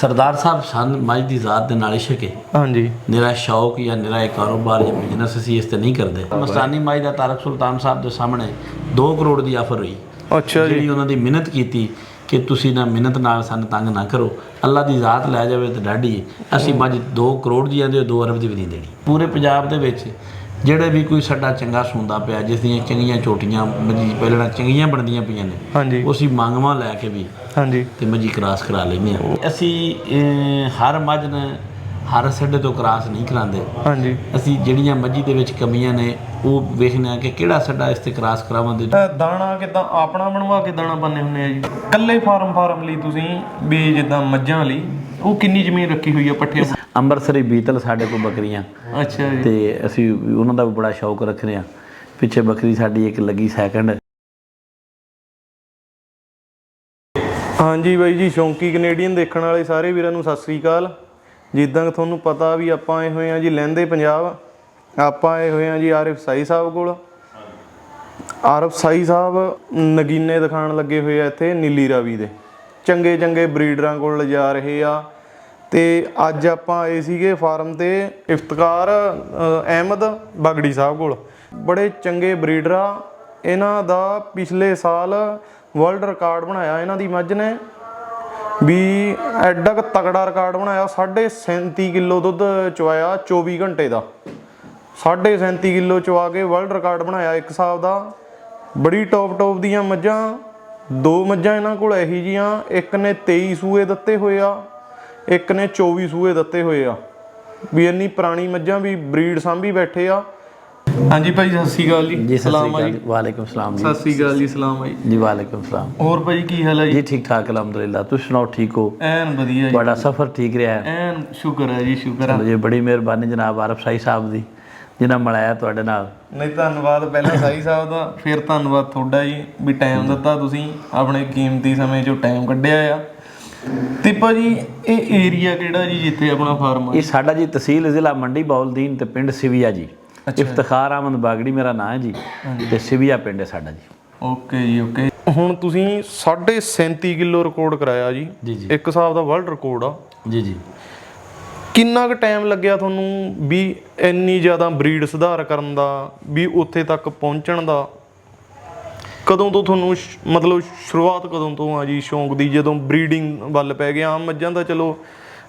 ਸਰਦਾਰ ਸਾਹਿਬ ਸਨ ਮੱਝ ਦੀ ਜ਼ਾਤ ਦੇ ਨਾਲ ਇਸ਼ਕ ਹੈ। ਹਾਂਜੀ। ਨਿਰਾ ਸ਼ੌਕ ਜਾਂ ਨਿਰਾ ਇੱਕ ਕਾਰੋਬਾਰ ਜਾਂ ਬਿਜ਼ਨਸ ਅਸੀਂ ਇਸ ਤੇ ਨਹੀਂ ਕਰਦੇ। ਮਸਤਾਨੀ ਮਾਈ ਦਾ ਤਾਰਕ ਸੁਲਤਾਨ ਸਾਹਿਬ ਦੇ ਸਾਹਮਣੇ 2 ਕਰੋੜ ਦੀ ਆਫਰ ਹੋਈ। ਅੱਛਾ ਜੀ। ਜਿਹੜੀ ਉਹਨਾਂ ਦੀ ਮਿਹਨਤ ਕੀਤੀ ਕਿ ਤੁਸੀਂ ਨਾ ਮਿਹਨਤ ਨਾਲ ਸਾਨੂੰ ਤੰਗ ਨਾ ਕਰੋ। ਅੱਲਾ ਦੀ ਜ਼ਾਤ ਲੈ ਜਾਵੇ ਤੇ ਡਾਢੀ ਹੈ। ਅਸੀਂ ਮੱਝ 2 ਕਰੋੜ ਦੀ ਆਂਦੇ 2 ਅਰਬ ਦੀ ਵੀ ਨਹੀਂ ਦੇਣੀ। ਪੂਰੇ ਪੰਜਾਬ ਦੇ ਵਿੱਚ ਜਿਹੜੇ ਵੀ ਕੋਈ ਸਾਡਾ ਚੰਗਾ ਸੁਣਦਾ ਪਿਆ ਜਿਸ ਦੀਆਂ ਚੰਗੀਆਂ ਚੋਟੀਆਂ ਮੱਝੀ ਪਹਿਲਾਂ ਚੰਗੀਆਂ ਬਣਦੀਆਂ ਪਈਆਂ ਨੇ ਹਾਂਜੀ। ਉਹ ਅਸੀਂ ਮੰਗਵਾ ਲੈ ਕੇ ਵੀ ਹਾਂਜੀ। ਤੇ ਮੱਝੀ ਕਰਾਸ ਕਰਾ ਲੈਂਦੇ ਹਾਂ। ਅਸੀਂ ਹਰ ਮੱਝ ਨੇ ਹਰ ਸੱਡੇ ਤੋਂ ਕਰਾਸ ਨਹੀਂ ਕਰਾਉਂਦੇ। ਹਾਂਜੀ। ਅਸੀਂ ਜਿਹੜੀਆਂ ਮੱਝੀ ਦੇ ਵਿੱਚ ਕਮੀਆਂ ਨੇ ਉਹ ਵੇਖਦੇ ਆ ਕਿ ਕਿਹੜਾ ਸੱਡਾ ਇਸ ਤੇ ਕਰਾਸ ਕਰਾਵਾਂਦੇ ਦਾਣਾ ਕਿਦਾਂ ਆਪਣਾ ਬਣਵਾ ਕੇ ਦਾਣਾ ਪਾਉਂਦੇ ਹੁੰਦੇ ਆ ਜੀ। ਕੱਲੇ ਫਾਰਮ ਫਾਰਮ ਲਈ ਤੁਸੀਂ ਵੀ ਜਿੱਦਾਂ ਮੱਝਾਂ ਲਈ ਉਹ ਕਿੰਨੀ ਜ਼ਮੀਨ ਰੱਖੀ ਹੋਈ ਆ ਪੱਠੇ ਅੰਮ੍ਰਿਤਸਰੀ ਬੀਤਲ ਸਾਡੇ ਕੋਲ ਬੱਕਰੀਆਂ। ਅੱਛਾ ਜੀ। ਤੇ ਅਸੀਂ ਉਹਨਾਂ ਦਾ ਵੀ ਬੜਾ ਸ਼ੌਕ ਰੱਖਦੇ ਆ ਪਿੱਛੇ ਬੱਕਰੀ ਸਾਡੀ ਇੱਕ ਲੱਗੀ ਸੈਕੰਡ ਹਾਂਜੀ ਬਾਈ ਜੀ ਸ਼ੌਂਕੀ ਕੈਨੇਡੀਅਨ ਦੇਖਣ ਵਾਲੇ ਸਾਰੇ ਵੀਰਾਂ ਨੂੰ ਸਤਿ ਸ੍ਰੀ ਅਕਾਲ। ਜਿੱਦਾਂ ਕਿ ਤੁਹਾਨੂੰ ਪਤਾ ਵੀ ਆਪਾਂ ਆਏ ਹੋਏ ਆ ਜੀ ਲਹਿੰਦੇ ਪੰਜਾਬ। ਆਪਾਂ ਆਏ ਹੋਏ ਆ ਜੀ ਆਰਿਫ ਸਾਈ ਸਾਹਿਬ ਕੋਲ। ਆਰਿਫ ਸਾਈ ਸਾਹਿਬ ਨਗੀਨੇ ਦਿਖਾਣ ਲੱਗੇ ਹੋਏ ਆ ਇੱਥੇ ਨੀਲੀ ਰਾਵੀ ਦੇ। ਚੰਗੇ ਚੰਗੇ ਬਰੀਡਰਾਂ ਕੋਲ ਲਿਜਾ ਰਹੇ ਆ। ਤੇ ਅੱਜ ਆਪਾਂ ਆਏ ਸੀਗੇ ਫਾਰਮ ਤੇ ਇਫਤਕਾਰ ਅਹਿਮਦ ਬਗੜੀ ਸਾਹਿਬ ਕੋਲ। ਬੜੇ ਚੰਗੇ ਬਰੀਡਰ ਆ। ਇਹਨਾਂ ਦਾ ਪਿਛਲੇ ਸਾਲ ਵਰਲਡ ਰਿਕਾਰਡ ਬਣਾਇਆ ਇਹਨਾਂ ਦੀ ਮੱਝ ਨੇ। ਵੀ ਐਡਾ ਕੁ ਤਗੜਾ ਰਿਕਾਰਡ ਬਣਾਇਆ 37.5 ਕਿਲੋ ਦੁੱਧ ਚਵਾਇਆ 24 ਘੰਟੇ ਦਾ। 37.5 ਕਿਲੋ ਚਵਾ ਕੇ ਵਰਲਡ ਰਿਕਾਰਡ ਬਣਾਇਆ ਇੱਕ ਸਾਲ ਦਾ। ਬੜੀ ਟੌਪ ਟੌਪ ਦੀਆਂ ਮੱਝਾਂ, ਦੋ ਮੱਝਾਂ ਇਹਨਾਂ ਕੋਲ ਇਹੀ ਜੀਆਂ ਇੱਕ ਨੇ 23 ਸੂਏ ਦਿੱਤੇ ਹੋਏ ਆ। ਇੱਕ ਨੇ 24 ਸੂਏ ਦਿੱਤੇ ਹੋਏ ਆ। ਵੀ ਇੰਨੀ ਪੁਰਾਣੀ ਮੱਝਾਂ ਵੀ ਬਰੀਡ ਸਾਂਭੀ ਬੈਠੇ ਆ। ਹਾਂਜੀ ਭਾਈ ਸਤਿ ਸ਼੍ਰੀ ਅਕਾਲ ਜੀ। ਜੀ ਅਕਾਲ ਜੀ। ਵਾਲੇਕੁਮ ਸਲਾਮ ਜੀ। ਸਤਿ ਸ਼੍ਰੀ ਅਕਾਲ ਜੀ ਸਲਾਮ ਭਾਈ ਜੀ। ਵਾਲੇਕੁਮ ਸਲਾਮ। ਹੋਰ ਭਾਈ ਕੀ ਹਾਲ ਹੈ ਜੀ? ਜੀ ਠੀਕ ਠਾਕ ਅਲਹਮਦੁਲਿਲਾ। ਤੁਸੀਂ ਸੁਣਾਓ ਠੀਕ ਹੋ? ਐਨ ਵਧੀਆ ਜੀ। ਤੁਹਾਡਾ ਸਫ਼ਰ ਠੀਕ ਰਿਹਾ? ਹੈ ਐਨ ਸ਼ੁਕਰ ਹੈ ਜੀ ਸ਼ੁਕਰ ਹੈ ਜੀ ਬੜੀ ਮਿਹਰਬਾਨੀ ਜਨਾਬ ਆਰਫ ਸਾਈ ਸਾਹਿਬ ਦੀ ਜਿਨ੍ਹਾਂ ਮਿਲਾਇਆ ਤੁਹਾਡੇ ਨਾਲ। ਨਹੀਂ ਧੰਨਵਾਦ ਪਹਿਲਾਂ ਸਾਈ ਸਾਹਿਬ ਦਾ ਫਿਰ ਧੰਨਵਾਦ ਤੁਹਾਡਾ ਜੀ ਵੀ ਟਾਈਮ ਦਿੱਤਾ ਤੁਸੀਂ ਆਪਣੇ ਕੀਮਤੀ ਸਮੇਂ ਚੋਂ ਟਾਈਮ ਕੱਢਿਆ ਆ। ਤੇ ਭਾਜੀ ਇਹ ਏਰੀਆ ਕਿਹੜਾ ਜੀ ਜਿੱਥੇ ਆਪਣਾ ਫਾਰਮ ਆ? ਇਹ ਸਾਡਾ ਜੀ ਤਹਿਸੀਲ ਜ਼ਿਲ੍ਹਾ ਮੰਡੀ ਬੌਲਦੀਨ ਤੇ ਪਿੰਡ ਸਿਵੀਆ ਜੀ। ਇਫਤਖਾਰ ਅਹਿਮਦ ਬਾਗੜੀ ਮੇਰਾ ਨਾਮ ਹੈ ਜੀ ਤੇ ਸਿਵੀਆ ਪਿੰਡ ਹੈ ਸਾਡਾ ਜੀ। ਓਕੇ ਜੀ ਓਕੇ। ਹੁਣ ਤੁਸੀਂ 37.5 ਕਿਲੋ ਰਿਕਾਰਡ ਕਰਾਇਆ ਜੀ। ਇੱਕ ਹਿਸਾਬ ਦਾ ਵਰਲਡ ਰਿਕਾਰਡ ਆ। ਜੀ ਜੀ। ਕਿੰਨਾ ਕੁ ਟਾਈਮ ਲੱਗਿਆ ਤੁਹਾਨੂੰ ਵੀ ਇੰਨੀ ਜ਼ਿਆਦਾ ਬਰੀਡ ਸੁਧਾਰ ਕਰਨ ਦਾ ਵੀ ਉੱਥੇ ਤੱਕ ਪਹੁੰਚਣ ਦਾ? ਕਦੋਂ ਤੋਂ ਤੁਹਾਨੂੰ ਸ਼- ਮਤਲਬ ਸ਼ੁਰੂਆਤ ਕਦੋਂ ਤੋਂ ਆ ਜੀ ਸ਼ੌਂਕ ਦੀ? ਜਦੋਂ ਬਰੀਡਿੰਗ ਵੱਲ ਪੈ ਗਿਆ, ਆਮ ਮੱਝਾਂ ਦਾ ਚਲੋ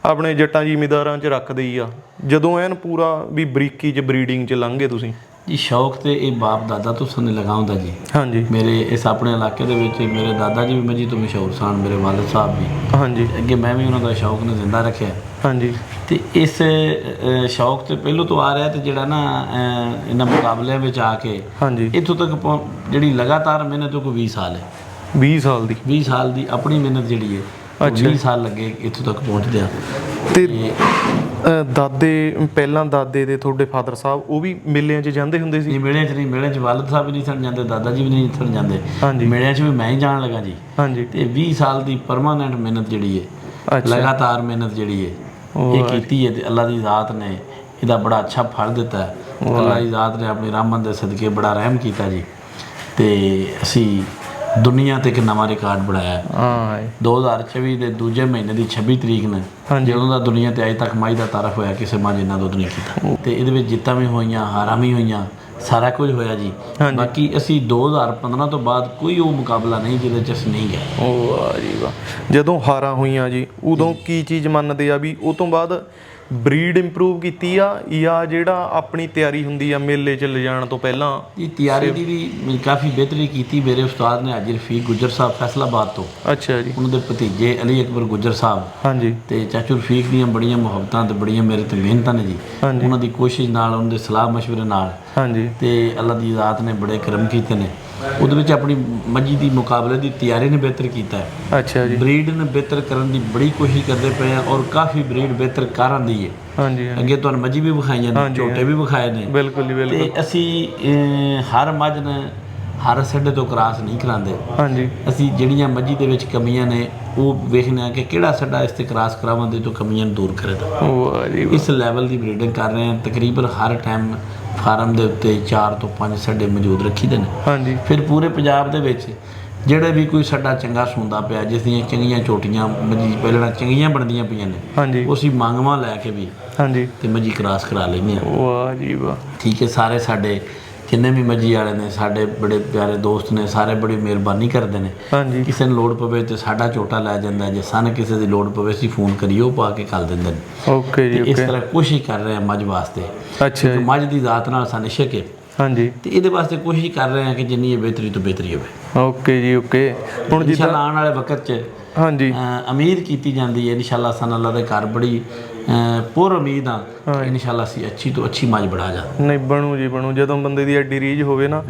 ਆਪਣੇ ਜੱਟਾਂ, ਜ਼ਿਮੀਦਾਰਾਂ 'ਚ ਰੱਖਦੇ ਹੀ ਆ। ਜਦੋਂ ਐਨ ਪੂਰਾ ਵੀ ਬਰੀਕੀ 'ਚ ਬਰੀਡਿੰਗ 'ਚ ਲੰਘੇ ਤੁਸੀਂ। ਜੀ ਸ਼ੌਕ ਤੇ ਇਹ ਬਾਪ ਦਾਦਾ ਤੋਂ ਸਾਨੂੰ ਲਗਾਉਂਦਾ ਜੀ। ਹਾਂਜੀ। ਮੇਰੇ ਇਸ ਆਪਣੇ ਇਲਾਕੇ ਦੇ ਵਿੱਚ ਮੇਰੇ ਦਾਦਾ ਜੀ ਵੀ ਮੱਝੀ ਤੋਂ ਮਸ਼ਹੂਰ ਸਨ ਮੇਰੇ ਵਾਲਦ ਸਾਹਿਬ ਵੀ। ਹਾਂਜੀ। ਅੱਗੇ ਮੈਂ ਵੀ ਉਹਨਾਂ ਦਾ ਸ਼ੌਕ ਨੂੰ ਜ਼ਿੰਦਾ ਰੱਖਿਆ। ਹਾਂਜੀ। ਤੇ ਇਸ ਸ਼ੌਕ ਤੇ ਪਹਿਲੋਂ ਤੋਂ ਆ ਰਿਹਾ ਤੇ ਜਿਹੜਾ ਨਾ ਇਹਨਾਂ ਮੁਕਾਬਲਿਆਂ ਵਿੱਚ ਆ ਕੇ ਹਾਂਜੀ। ਇੱਥੋਂ ਤੱਕ ਜਿਹੜੀ ਲਗਾਤਾਰ ਮਿਹਨਤ ਉਹ ਕੋਈ 20 ਸਾਲ ਹੈ। 20 ਸਾਲ ਦੀ। 20 ਸਾਲ ਦੀ ਆਪਣੀ ਮਿਹਨਤ ਜਿਹੜੀ ਹੈ 20 ਸਾਲ ਲੱਗੇ ਇੱਥੋਂ ਤੱਕ ਪਹੁੰਚਦਿਆਂ। ਤੇ ਤੇ ਅ, ਦਾਦੇ ਪਹਿਲਾਂ ਦਾਦੇ ਦੇ ਤੁਹਾਡੇ ਫਾਦਰ ਸਾਹਿਬ ਉਹ ਵੀ ਮੇਲਿਆਂ 'ਚ ਜਾਂਦੇ ਹੁੰਦੇ ਸੀ? ਨਹੀਂ ਮੇਲੇ 'ਚ ਨਹੀਂ ਮੇਲੇ 'ਚ ਵਾਲਦ ਸਾਹਿਬ ਵੀ ਨਹੀਂ ਸਣ ਜਾਂਦੇ ਦਾਦਾ ਜੀ ਵੀ ਨਹੀਂ ਸਣ ਜਾਂਦੇ। ਹਾਂਜੀ। ਮੇਲਿਆਂ 'ਚ ਵੀ ਮੈਂ ਹੀ ਜਾਣ ਲੱਗਾ ਜੀ। ਹਾਂਜੀ। ਤੇ 20 ਸਾਲ ਦੀ ਪਰਮਾਨੈਂਟ ਮਿਹਨਤ ਜਿਹੜੀ ਹੈ ਅੱਛਾ। ਲਗਾਤਾਰ ਮਿਹਨਤ ਜਿਹੜੀ ਹੈ ਇਹ ਕੀਤੀ ਹੈ ਤੇ ਅੱਲਾ ਦੀ ਜ਼ਾਤ ਨੇ ਇਹਦਾ ਬੜਾ ਅੱਛਾ ਫਲ ਦਿੱਤਾ। ਹੈ ਅੱਲਾ ਦੀ ਜ਼ਾਤ ਨੇ ਆਪਣੀ ਰਹਿਮਤ ਦੇ ਸਦਕੇ ਬੜਾ ਰਹਿਮ ਕੀਤਾ ਜੀ। ਤੇ ਅਸੀਂ ਦੁਨੀਆ ਤੇ ਇੱਕ ਨਵਾਂ ਰਿਕਾਰਡ ਬਣਾਇਆ ਹੈ। ਹਾਂ। 2024 ਦੇ ਦੂਜੇ ਮਹੀਨੇ ਦੀ 26 ਤਰੀਕ ਨੂੰ। ਜਦੋਂ ਦਾ ਦੁਨੀਆ ਤੇ ਅਜੇ ਤੱਕ ਮਾਈ ਦਾ ਤਾਰਫ ਹੋਇਆ ਕਿਸੇ ਮਾਂ ਜਿੰਨਾ ਦੁੱਧ ਨਹੀਂ ਕੀਤਾ। ਤੇ ਇਹਦੇ ਵਿੱਚ ਜਿੱਤਾਂ ਵੀ ਹੋਈਆਂ ਹਾਰਾਂ ਵੀ ਹੋਈਆਂ ਸਾਰਾ ਕੁਝ ਹੋਇਆ ਜੀ। ਬਾਕੀ ਅਸੀਂ 2015 ਤੋਂ ਬਾਅਦ ਕੋਈ ਉਹ ਮੁਕਾਬਲਾ ਨਹੀਂ ਜਿਹਦੇ ਚ ਅਸੀਂ ਨਹੀਂ ਗਏ। ਉਹ ਵਾਹ ਜੀ ਵਾਹ। ਜਦੋਂ ਹਾਰਾਂ ਹੋਈਆਂ ਜੀ ਉਦੋਂ ਕੀ ਚੀਜ਼ ਮੰਨਦੇ ਆ ਵੀ ਉਹ ਤੋਂ ਬਾਅਦ ਬਰੀਡ ਇੰਪਰੂਵ ਕੀਤੀ ਆ ਜਾਂ ਜਿਹੜਾ ਆਪਣੀ ਤਿਆਰੀ ਹੁੰਦੀ ਆ ਮੇਲੇ 'ਚ ਲਿਜਾਣ ਤੋਂ ਪਹਿਲਾਂ? ਇਹ ਤਿਆਰੀ ਦੀ ਵੀ ਮੈਂ ਕਾਫੀ ਬਿਹਤਰੀ ਕੀਤੀ। ਮੇਰੇ ਉਸਤਾਦ ਨੇ ਅੱਜ ਰਫੀਕ ਗੁੱਜਰ ਸਾਹਿਬ ਫੈਸਲਾਬਾਦ ਤੋਂ। ਅੱਛਾ ਜੀ। ਉਹਨਾਂ ਦੇ ਭਤੀਜੇ ਅਲੀ ਅਕਬਰ ਗੁੱਜਰ ਸਾਹਿਬ। ਹਾਂਜੀ। ਤੇ ਚਾਚੂ ਰਫੀਕ ਦੀਆਂ ਬੜੀਆਂ ਮੁਹੱਬਤਾਂ ਤੇ ਬੜੀਆਂ ਮੇਰੇ ਤੇ ਮਿਹਨਤਾਂ ਨੇ ਜੀ। ਹਾਂਜੀ। ਉਹਨਾਂ ਦੀ ਕੋਸ਼ਿਸ਼ ਨਾਲ ਉਹਨਾਂ ਦੇ ਸਲਾਹ مشਵਰੇ ਨਾਲ। ਹਾਂਜੀ। ਤੇ ਅੱਲਾ ਦੀ ਜ਼ਾਤ ਨੇ ਬੜੇ ਕਰਮ ਕੀਤੇ ਨੇ। ਉਹਦੇ ਵਿੱਚ ਆਪਣੀ ਮੱਝੀ ਦੀ ਮੁਕਾਬਲੇ ਦੀ ਤਿਆਰੀ ਨੇ ਬਿਹਤਰ ਕੀਤਾ ਹੈ। ਅੱਛਾ ਜੀ। ਬਰੀਡ ਨੂੰ ਬਿਹਤਰ ਕਰਨ ਦੀ ਬੜੀ ਕੋਸ਼ਿਸ਼ ਕਰਦੇ ਪਏ ਆ ਔਰ ਕਾਫੀ ਬਰੀਡ ਬਿਹਤਰ ਕਰਨ ਦੀ ਹੈ। ਹਾਂਜੀ। ਅੱਗੇ ਤੁਹਾਨੂੰ ਮੱਝੀ ਵੀ ਵਿਖਾਈਆਂ ਨੇ ਝੋਟੇ ਵੀ ਵਿਖਾਏ ਨੇ। ਬਿਲਕੁਲ ਜੀ ਬਿਲਕੁਲ। ਤੇ ਅਸੀਂ ਹਰ ਮੱਝ ਨੇ ਹਰ ਸੱਡੇ ਤੋਂ ਕਰਾਸ ਨਹੀਂ ਕਰਾਉਂਦੇ। ਹਾਂਜੀ। ਅਸੀਂ ਜਿਹੜੀਆਂ ਮੱਝੀ ਦੇ ਵਿੱਚ ਕਮੀਆਂ ਨੇ ਉਹ ਵੇਖਦੇ ਆ ਕਿ ਕਿਹੜਾ ਸੱਡਾ ਇਸ ਤੇ ਕਰਾਸ ਕਰਾਵਾਂਦੇ ਤੋਂ ਕਮੀਆਂ ਦੂਰ ਕਰੇਗਾ ਵਾਹ ਜੀ। ਇਸ ਲੈਵਲ ਦੀ ਬਰੀਡਿੰਗ ਕਰ ਰਹੇ ਹਾਂ। ਤਕਰੀਬਨ ਹਰ ਟਾਈਮ ਫਾਰਮ ਦੇ ਉੱਤੇ 4 ਤੋਂ 5 ਸੱਡੇ ਮੌਜੂਦ ਰੱਖੀਦੇ ਨੇ। ਹਾਂਜੀ। ਫਿਰ ਪੂਰੇ ਪੰਜਾਬ ਦੇ ਵਿੱਚ ਜਿਹੜੇ ਵੀ ਕੋਈ ਸਾਡਾ ਚੰਗਾ ਸੁਣਦਾ ਪਿਆ ਜਿਸ ਦੀਆਂ ਚੰਗੀਆਂ ਚੋਟੀਆਂ ਮੱਝੀ ਪਹਿਲਾਂ ਚੰਗੀਆਂ ਬਣਦੀਆਂ ਪਈਆਂ ਨੇ। ਹਾਂਜੀ। ਉਹ ਅਸੀਂ ਮੰਗਵਾ ਲੈ ਕੇ ਵੀ ਹਾਂਜੀ। ਤੇ ਮੱਝੀ ਕਰਾਸ ਕਰਾ ਲੈਂਦੇ ਆ ਵਾਹ ਜੀ ਵਾਹ। ਠੀਕ ਹੈ ਸਾਰੇ ਸਾਡੇ ਜਿੰਨੇ ਵੀ ਮੱਝੀ ਵਾਲੇ ਨੇ ਸਾਡੇ ਬੜੇ ਪਿਆਰੇ ਦੋਸਤ ਨੇ ਸਾਰੇ ਬੜੀ ਮਿਹਰਬਾਨੀ ਕਰਦੇ ਨੇ। ਹਾਂਜੀ। ਕਿਸੇ ਨੂੰ ਲੋੜ ਪਵੇ ਤੇ ਸਾਡਾ ਝੋਟਾ ਲੈ ਜਾਂਦਾ ਜੇ ਸਾਨੂੰ ਕਿਸੇ ਦੀ ਲੋੜ ਪਵੇ ਅਸੀਂ ਫੋਨ ਉਹ ਪਾ ਕੇ ਕੱਲ ਦਿੰਦੇ ਨੇ। ਓਕੇ ਜੀ ਇਸ ਤਰ੍ਹਾਂ ਕੋਸ਼ਿਸ਼ ਕਰ ਰਹੇ ਹਾਂ ਮੱਝ ਵਾਸਤੇ। ਅੱਛਾ ਜੀ। ਮੱਝ ਦੀ ਜ਼ਾਤ ਨਾਲ ਸਾਨੂੰ ਛਕੇ। ਹਾਂਜੀ। ਤੇ ਇਹਦੇ ਵਾਸਤੇ ਕੋਸ਼ਿਸ਼ ਕਰ ਰਹੇ ਹਾਂ ਕਿ ਜਿੰਨੀ ਇਹ ਬਿਹਤਰੀ ਤੋਂ ਬਿਹਤਰੀ ਹੋਵੇ। ਓਕੇ ਜੀ ਓਕੇ ਹੁਣ ਜਿੱਦਾਂ ਆਉਣ ਵਾਲੇ ਵਕਤ 'ਚ ਹਾਂਜੀ। ਉਮੀਦ ਕੀਤੀ ਜਾਂਦੀ ਹੈ। ਇਨਸ਼ਾਅੱਲਾ ਸਾਨੂੰ ਅੱਲਾ ਦੇ ਘਰ ਬੜੀ ਪੁਰ ਉਮੀਦ ਆ ਇਨਸ਼ਾਅੱਲਾ ਅਸੀਂ ਅੱਛੀ ਤੋਂ ਅੱਛੀ ਮੱਝ ਬਣਾ ਜਾ ਨਹੀਂ ਬਣੂ ਜੀ ਬਣੂ। ਜਦੋਂ ਬੰਦੇ ਦੀ ਐਡੀ ਰੀਝ ਹੋਵੇ ਨਾ